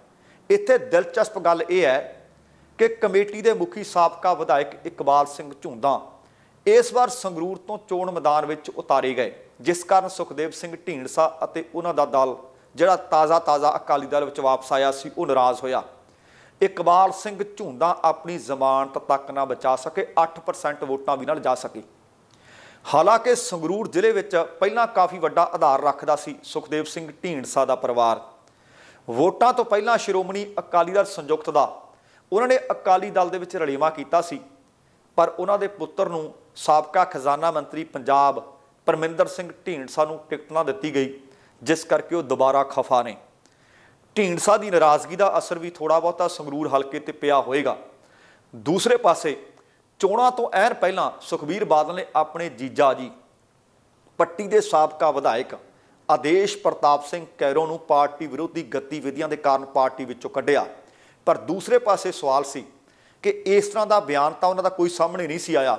A: ਇੱਥੇ ਦਿਲਚਸਪ ਗੱਲ ਇਹ ਹੈ ਕਿ ਕਮੇਟੀ ਦੇ ਮੁਖੀ ਸਾਬਕਾ ਵਿਧਾਇਕ ਇਕਬਾਲ ਸਿੰਘ ਝੁੰਦਾ ਇਸ ਵਾਰ ਸੰਗਰੂਰ ਤੋਂ ਚੋਣ ਮੈਦਾਨ ਵਿੱਚ ਉਤਾਰੇ ਗਏ, ਜਿਸ ਕਾਰਨ ਸੁਖਦੇਵ ਸਿੰਘ ਢੀਂਡਸਾ ਅਤੇ ਉਹਨਾਂ ਦਾ ਦਲ, ਜਿਹੜਾ ਤਾਜ਼ਾ-ਤਾਜ਼ਾ ਅਕਾਲੀ ਦਲ ਵਿੱਚ ਵਾਪਸ ਆਇਆ ਸੀ, ਉਹ ਨਾਰਾਜ਼ ਹੋਇਆ। ਇਕਬਾਲ ਸਿੰਘ ਝੁੰਦਾ ਆਪਣੀ ਜ਼ਮਾਨਤ ਤੱਕ ਨਾ ਬਚਾ ਸਕੇ 8% ਵੋਟਾਂ ਵੀ ਨਾਲ ਜਾ ਸਕੇ। ਹਾਲਾਂਕਿ ਸੰਗਰੂਰ ਜ਼ਿਲ੍ਹੇ ਵਿੱਚ ਪਹਿਲਾਂ ਕਾਫੀ ਵੱਡਾ ਆਧਾਰ ਰੱਖਦਾ ਸੀ ਸੁਖਦੇਵ ਸਿੰਘ ਢੀਂਡਸਾ ਦਾ ਪਰਿਵਾਰ। ਵੋਟਾਂ ਤੋਂ ਪਹਿਲਾਂ ਸ਼੍ਰੋਮਣੀ ਅਕਾਲੀ ਦਲ ਸੰਯੁਕਤ ਦਾ ਉਹਨਾਂ ਨੇ ਅਕਾਲੀ ਦਲ ਦੇ ਵਿੱਚ ਰਲੇਵਾ ਕੀਤਾ ਸੀ। ਪਰ ਉਹਨਾਂ ਦੇ ਪੁੱਤਰ ਨੂੰ ਸਾਬਕਾ ਖਜ਼ਾਨਾ ਮੰਤਰੀ ਪੰਜਾਬ ਪਰਮਿੰਦਰ ਸਿੰਘ ਢੀਂਡਸਾ ਨੂੰ ਟਿਕਟ ਨਾ ਦਿੱਤੀ ਗਈ, ਜਿਸ ਕਰਕੇ ਉਹ ਦੁਬਾਰਾ ਖਫਾ ਨੇ। ਢੀਂਡਸਾ ਦੀ ਨਾਰਾਜ਼ਗੀ ਦਾ ਅਸਰ ਵੀ ਥੋੜਾ ਬਹੁਤਾ ਸੰਗਰੂਰ ਹਲਕੇ ਤੇ ਪਿਆ ਹੋਏਗਾ ਦੂਸਰੇ ਪਾਸੇ, ਚੋਣਾਂ ਤੋਂ ਐਨ ਪਹਿਲਾਂ ਸੁਖਬੀਰ ਬਾਦਲ ਨੇ ਆਪਣੇ ਜੀਜਾ ਜੀ, ਪੱਟੀ ਦੇ ਸਾਬਕਾ ਵਿਧਾਇਕ ਆਦੇਸ਼ ਪ੍ਰਤਾਪ ਸਿੰਘ ਕੈਰੋ ਨੂੰ ਪਾਰਟੀ ਵਿਰੋਧੀ ਗਤੀਵਿਧੀਆਂ ਦੇ ਕਾਰਨ ਪਾਰਟੀ ਵਿੱਚੋਂ ਕੱਢਿਆ। ਪਰ ਦੂਸਰੇ ਪਾਸੇ ਸਵਾਲ ਸੀ ਕਿ ਇਸ ਤਰ੍ਹਾਂ ਦਾ ਬਿਆਨ ਤਾਂ ਉਹਨਾਂ ਦਾ ਕੋਈ ਸਾਹਮਣੇ ਨਹੀਂ ਸੀ ਆਇਆ।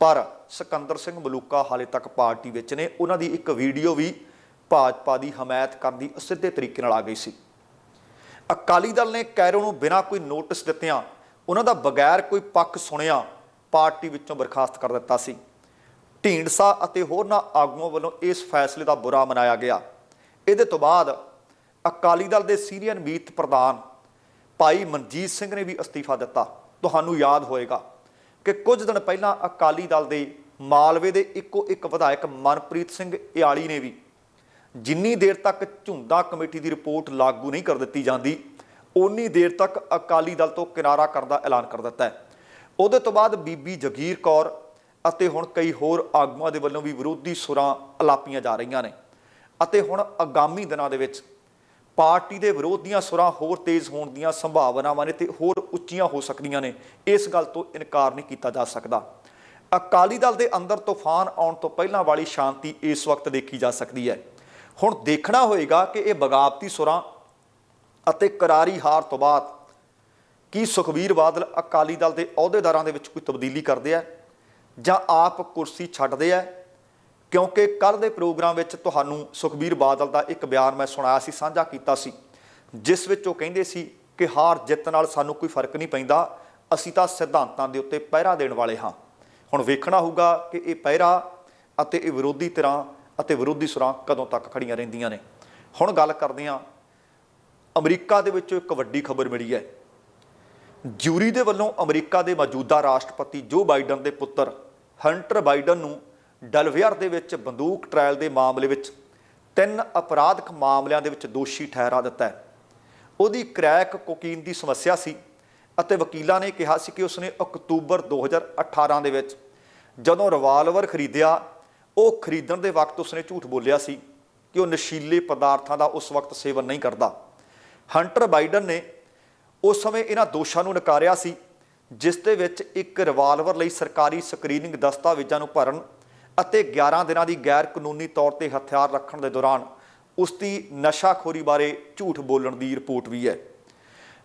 A: ਪਰ ਸਿਕੰਦਰ ਸਿੰਘ ਮਲੂਕਾ ਹਾਲੇ ਤੱਕ ਪਾਰਟੀ ਵਿੱਚ ਨੇ। ਉਹਨਾਂ ਦੀ ਇੱਕ ਵੀਡੀਓ ਵੀ ਭਾਜਪਾ ਦੀ ਹਮਾਇਤ ਕਰਨ ਦੀ ਸਿੱਧੇ ਤਰੀਕੇ ਨਾਲ ਆ ਗਈ ਸੀ। ਅਕਾਲੀ ਦਲ ਨੇ ਕੈਰੋ ਨੂੰ ਬਿਨਾਂ ਕੋਈ ਨੋਟਿਸ ਦਿੱਤਿਆਂ, ਉਹਨਾਂ ਦਾ ਬਗੈਰ ਕੋਈ ਪੱਖ ਸੁਣਿਆ ਪਾਰਟੀ ਵਿੱਚੋਂ ਬਰਖਾਸਤ ਕਰ ਦਿੱਤਾ ਸੀ। ਢੀਂਡਸਾ ਅਤੇ ਹੋਰਨਾਂ ਆਗੂਆਂ ਵੱਲੋਂ ਇਸ ਫੈਸਲੇ ਦਾ ਬੁਰਾ ਮਨਾਇਆ ਗਿਆ। ਇਹਦੇ ਤੋਂ ਬਾਅਦ ਅਕਾਲੀ ਦਲ ਦੇ ਸੀਨੀਅਰ ਮੀਤ ਪ੍ਰਧਾਨ ਭਾਈ ਮਨਜੀਤ ਸਿੰਘ ਨੇ ਵੀ ਅਸਤੀਫਾ ਦਿੱਤਾ। ਤੁਹਾਨੂੰ ਯਾਦ ਹੋਏਗਾ ਕਿ ਕੁਝ ਦਿਨ ਪਹਿਲਾਂ ਅਕਾਲੀ ਦਲ ਦੇ ਮਾਲਵੇ ਦੇ ਇੱਕੋ ਇੱਕ ਵਿਧਾਇਕ ਮਨਪ੍ਰੀਤ ਸਿੰਘ ਇਆਲੀ ਨੇ ਵੀ ਜਿੰਨੀ ਦੇਰ ਤੱਕ ਝੁੰਦਾ ਕਮੇਟੀ ਦੀ ਰਿਪੋਰਟ ਲਾਗੂ ਨਹੀਂ ਕਰ ਦਿੱਤੀ ਜਾਂਦੀ ਉਨੀ ਦੇਰ ਤੱਕ ਅਕਾਲੀ ਦਲ ਤੋਂ ਕਿਨਾਰਾ ਕਰਨ ਦਾ ਐਲਾਨ ਕਰ ਦਿੱਤਾ ਹੈ। ਉਹਦੇ ਤੋਂ ਬਾਅਦ ਬੀਬੀ ਜਗੀਰ ਕੌਰ ਅਤੇ ਹੁਣ ਕਈ ਹੋਰ ਆਗੂਆਂ ਦੇ ਵੱਲੋਂ ਵੀ ਵਿਰੋਧੀ ਸੁਰਾਂ ਅਲਾਪੀਆਂ ਜਾ ਰਹੀਆਂ ਨੇ ਅਤੇ ਹੁਣ ਆਗਾਮੀ ਦਿਨਾਂ ਦੇ ਵਿੱਚ ਪਾਰਟੀ ਦੇ ਵਿਰੋਧ ਦੀਆਂ ਸੁਰਾਂ ਹੋਰ ਤੇਜ਼ ਹੋਣ ਦੀਆਂ ਸੰਭਾਵਨਾਵਾਂ ਨੇ ਤੇ ਹੋਰ ਉੱਚੀਆਂ ਹੋ ਸਕਦੀਆਂ ਨੇ। ਇਸ ਗੱਲ ਤੋਂ ਇਨਕਾਰ ਨਹੀਂ ਕੀਤਾ ਜਾ ਸਕਦਾ। ਅਕਾਲੀ ਦਲ ਦੇ ਅੰਦਰ ਤੂਫਾਨ ਆਉਣ ਤੋਂ ਪਹਿਲਾਂ ਵਾਲੀ ਸ਼ਾਂਤੀ ਇਸ ਵਕਤ ਦੇਖੀ ਜਾ ਸਕਦੀ ਹੈ। ਹੁਣ ਦੇਖਣਾ ਹੋਏਗਾ ਕਿ ਇਹ ਬਗਾਵਤੀ ਸੁਰਾਂ ਅਤੇ ਕਰਾਰੀ ਹਾਰ ਤੋਂ ਬਾਅਦ ਕੀ ਸੁਖਬੀਰ ਬਾਦਲ ਅਕਾਲੀ ਦਲ ਦੇ ਅਹੁਦੇਦਾਰਾਂ ਦੇ ਵਿੱਚ ਕੋਈ ਤਬਦੀਲੀ ਕਰਦੇ ਆ ਜਾਂ ਆਪ ਕੁਰਸੀ ਛੱਡਦੇ ਆ ਕਿਉਂਕਿ ਕੱਲ ਦੇ ਪ੍ਰੋਗਰਾਮ ਵਿੱਚ ਤੁਹਾਨੂੰ ਸੁਖਬੀਰ ਬਾਦਲ ਦਾ ਇੱਕ ਬਿਆਨ ਮੈਂ ਸੁਣਾਇਆ ਸੀ, ਸਾਂਝਾ ਕੀਤਾ ਸੀ, ਜਿਸ ਵਿੱਚ ਉਹ ਕਹਿੰਦੇ ਸੀ ਕਿ ਹਾਰ ਜਿੱਤ ਨਾਲ ਸਾਨੂੰ ਕੋਈ ਫ਼ਰਕ ਨਹੀਂ ਪੈਂਦਾ, ਅਸੀਂ ਤਾਂ ਸਿਧਾਂਤਾਂ ਦੇ ਉੱਤੇ ਪਹਿਰਾ ਦੇਣ ਵਾਲੇ ਹਾਂ। ਹੁਣ ਵੇਖਣਾ ਹੋਊਗਾ ਕਿ ਇਹ ਪਹਿਰਾ ਅਤੇ ਇਹ ਵਿਰੋਧੀ ਧਿਰਾਂ ਅਤੇ ਵਿਰੋਧੀ ਸੁਰਾਂ ਕਦੋਂ ਤੱਕ ਖੜੀਆਂ ਰਹਿੰਦੀਆਂ ਨੇ। ਹੁਣ ਗੱਲ ਕਰਦੇ ਹਾਂ, ਅਮਰੀਕਾ ਦੇ ਵਿੱਚੋਂ ਇੱਕ ਵੱਡੀ ਖਬਰ ਮਿਲੀ ਹੈ। ਜੂਰੀ ਦੇ ਵੱਲੋਂ ਅਮਰੀਕਾ ਦੇ ਮੌਜੂਦਾ ਰਾਸ਼ਟਰਪਤੀ ਜੋ ਬਾਈਡਨ ਦੇ ਪੁੱਤਰ ਹੰਟਰ ਬਾਈਡਨ ਨੂੰ ਡਲਵੇਅਰ ਦੇ ਵਿੱਚ ਬੰਦੂਕ ਟ੍ਰਾਇਲ ਦੇ ਮਾਮਲੇ ਵਿੱਚ ਤਿੰਨ ਅਪਰਾਧਕ ਮਾਮਲਿਆਂ ਦੇ ਵਿੱਚ ਦੋਸ਼ੀ ਠਹਿਰਾ ਦਿੱਤਾ ਹੈ। ਉਹਦੀ ਕ੍ਰੈਕ ਕੋਕੀਨ ਦੀ ਸਮੱਸਿਆ ਸੀ ਅਤੇ ਵਕੀਲਾਂ ਨੇ ਕਿਹਾ ਸੀ ਕਿ ਉਸਨੇ ਅਕਤੂਬਰ 2018 ਦੇ ਵਿੱਚ ਜਦੋਂ ਰਿਵਾਲਵਰ ਖਰੀਦਿਆ, ਉਹ ਖਰੀਦਣ ਦੇ ਵਕਤ ਉਸਨੇ ਝੂਠ ਬੋਲਿਆ ਸੀ ਕਿ ਉਹ ਨਸ਼ੀਲੇ ਪਦਾਰਥਾਂ ਦਾ ਉਸ ਵਕਤ ਸੇਵਨ ਨਹੀਂ ਕਰਦਾ। ਹੰਟਰ ਬਾਈਡਨ ਨੇ ਉਸ ਸਮੇਂ ਇਹਨਾਂ ਦੋਸ਼ਾਂ ਨੂੰ ਨਕਾਰਿਆ ਸੀ, ਜਿਸ ਦੇ ਵਿੱਚ ਇੱਕ ਰਿਵਾਲਵਰ ਲਈ ਸਰਕਾਰੀ ਸਕਰੀਨਿੰਗ ਦਸਤਾਵੇਜ਼ਾਂ ਨੂੰ ਭਰਨ ਅਤੇ 11 ਦਿਨਾਂ ਦੀ ਗੈਰ ਕਾਨੂੰਨੀ ਤੌਰ ਤੇ ਹਥਿਆਰ ਰੱਖਣ ਦੇ ਦੌਰਾਨ ਉਸ ਦੀ ਨਸ਼ਾਖੋਰੀ ਬਾਰੇ ਝੂਠ ਬੋਲਣ ਦੀ ਰਿਪੋਰਟ ਵੀ ਹੈ।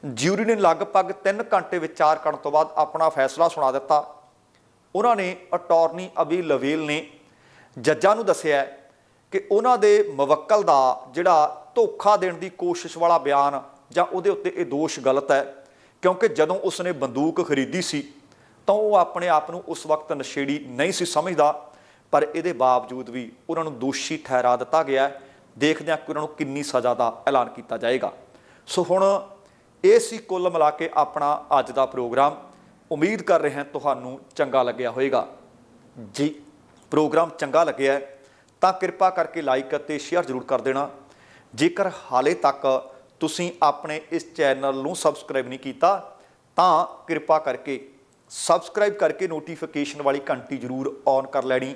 A: ਜਿਊਰੀ ਨੇ ਲਗਭਗ 3 ਘੰਟੇ ਵਿਚਾਰ ਕਰਨ ਤੋਂ ਬਾਅਦ ਆਪਣਾ ਫੈਸਲਾ ਸੁਣਾ ਦਿੱਤਾ। ਉਹਨਾਂ ਨੇ ਅਟਾਰਨੀ ਅਬੀ ਲਵੇਲ ਨੇ ਜੱਜਾਂ ਨੂੰ ਦੱਸਿਆ ਕਿ ਉਹਨਾਂ ਦੇ ਮਵੱਕਲ ਦਾ ਜਿਹੜਾ ਧੋਖਾ ਦੇਣ ਦੀ ਕੋਸ਼ਿਸ਼ ਵਾਲਾ ਬਿਆਨ ਜਾਂ ਉਹਦੇ ਉੱਤੇ ਇਹ ਦੋਸ਼ ਗਲਤ ਹੈ, ਕਿਉਂਕਿ ਜਦੋਂ ਉਸਨੇ ਬੰਦੂਕ ਖਰੀਦੀ ਸੀ ਤਾਂ ਉਹ ਆਪਣੇ ਆਪ ਨੂੰ ਉਸ ਵਕਤ ਨਸ਼ੇੜੀ ਨਹੀਂ ਸੀ ਸਮਝਦਾ। ਪਰ ਇਹਦੇ ਬਾਵਜੂਦ ਵੀ ਉਹਨਾਂ ਨੂੰ ਦੋਸ਼ੀ ਠਹਿਰਾ ਦਿੱਤਾ ਗਿਆ ਹੈ। ਦੇਖਦੇ ਹਾਂ ਕਿ ਉਹਨਾਂ ਨੂੰ ਕਿੰਨੀ ਸਜ਼ਾ ਦਾ ਐਲਾਨ ਕੀਤਾ ਜਾਏਗਾ। ਸੋ ਹੁਣ ਇਹ ਸੀ ਕੁੱਲ ਮਿਲਾ ਕੇ ਆਪਣਾ ਅੱਜ ਦਾ ਪ੍ਰੋਗਰਾਮ। ਉਮੀਦ ਕਰ ਰਹੇ ਹਾਂ ਤੁਹਾਨੂੰ ਚੰਗਾ ਲੱਗਿਆ ਹੋਵੇਗਾ ਜੀ, ਪ੍ਰੋਗਰਾਮ ਚੰਗਾ ਲੱਗਿਆ ਤਾਂ ਕਿਰਪਾ ਕਰਕੇ ਲਾਈਕ ਅਤੇ ਸ਼ੇਅਰ ਜ਼ਰੂਰ ਕਰ ਦੇਣਾ। ਜੇਕਰ ਹਾਲੇ ਤੱਕ ਤੁਸੀਂ ਆਪਣੇ ਇਸ ਚੈਨਲ ਨੂੰ ਸਬਸਕ੍ਰਾਈਬ ਨਹੀਂ ਕੀਤਾ, ਤਾਂ ਕਿਰਪਾ ਕਰਕੇ ਸਬਸਕ੍ਰਾਈਬ ਕਰਕੇ ਨੋਟੀਫਿਕੇਸ਼ਨ ਵਾਲੀ ਘੰਟੀ ਜ਼ਰੂਰ ਔਨ ਕਰ ਲੈਣੀ।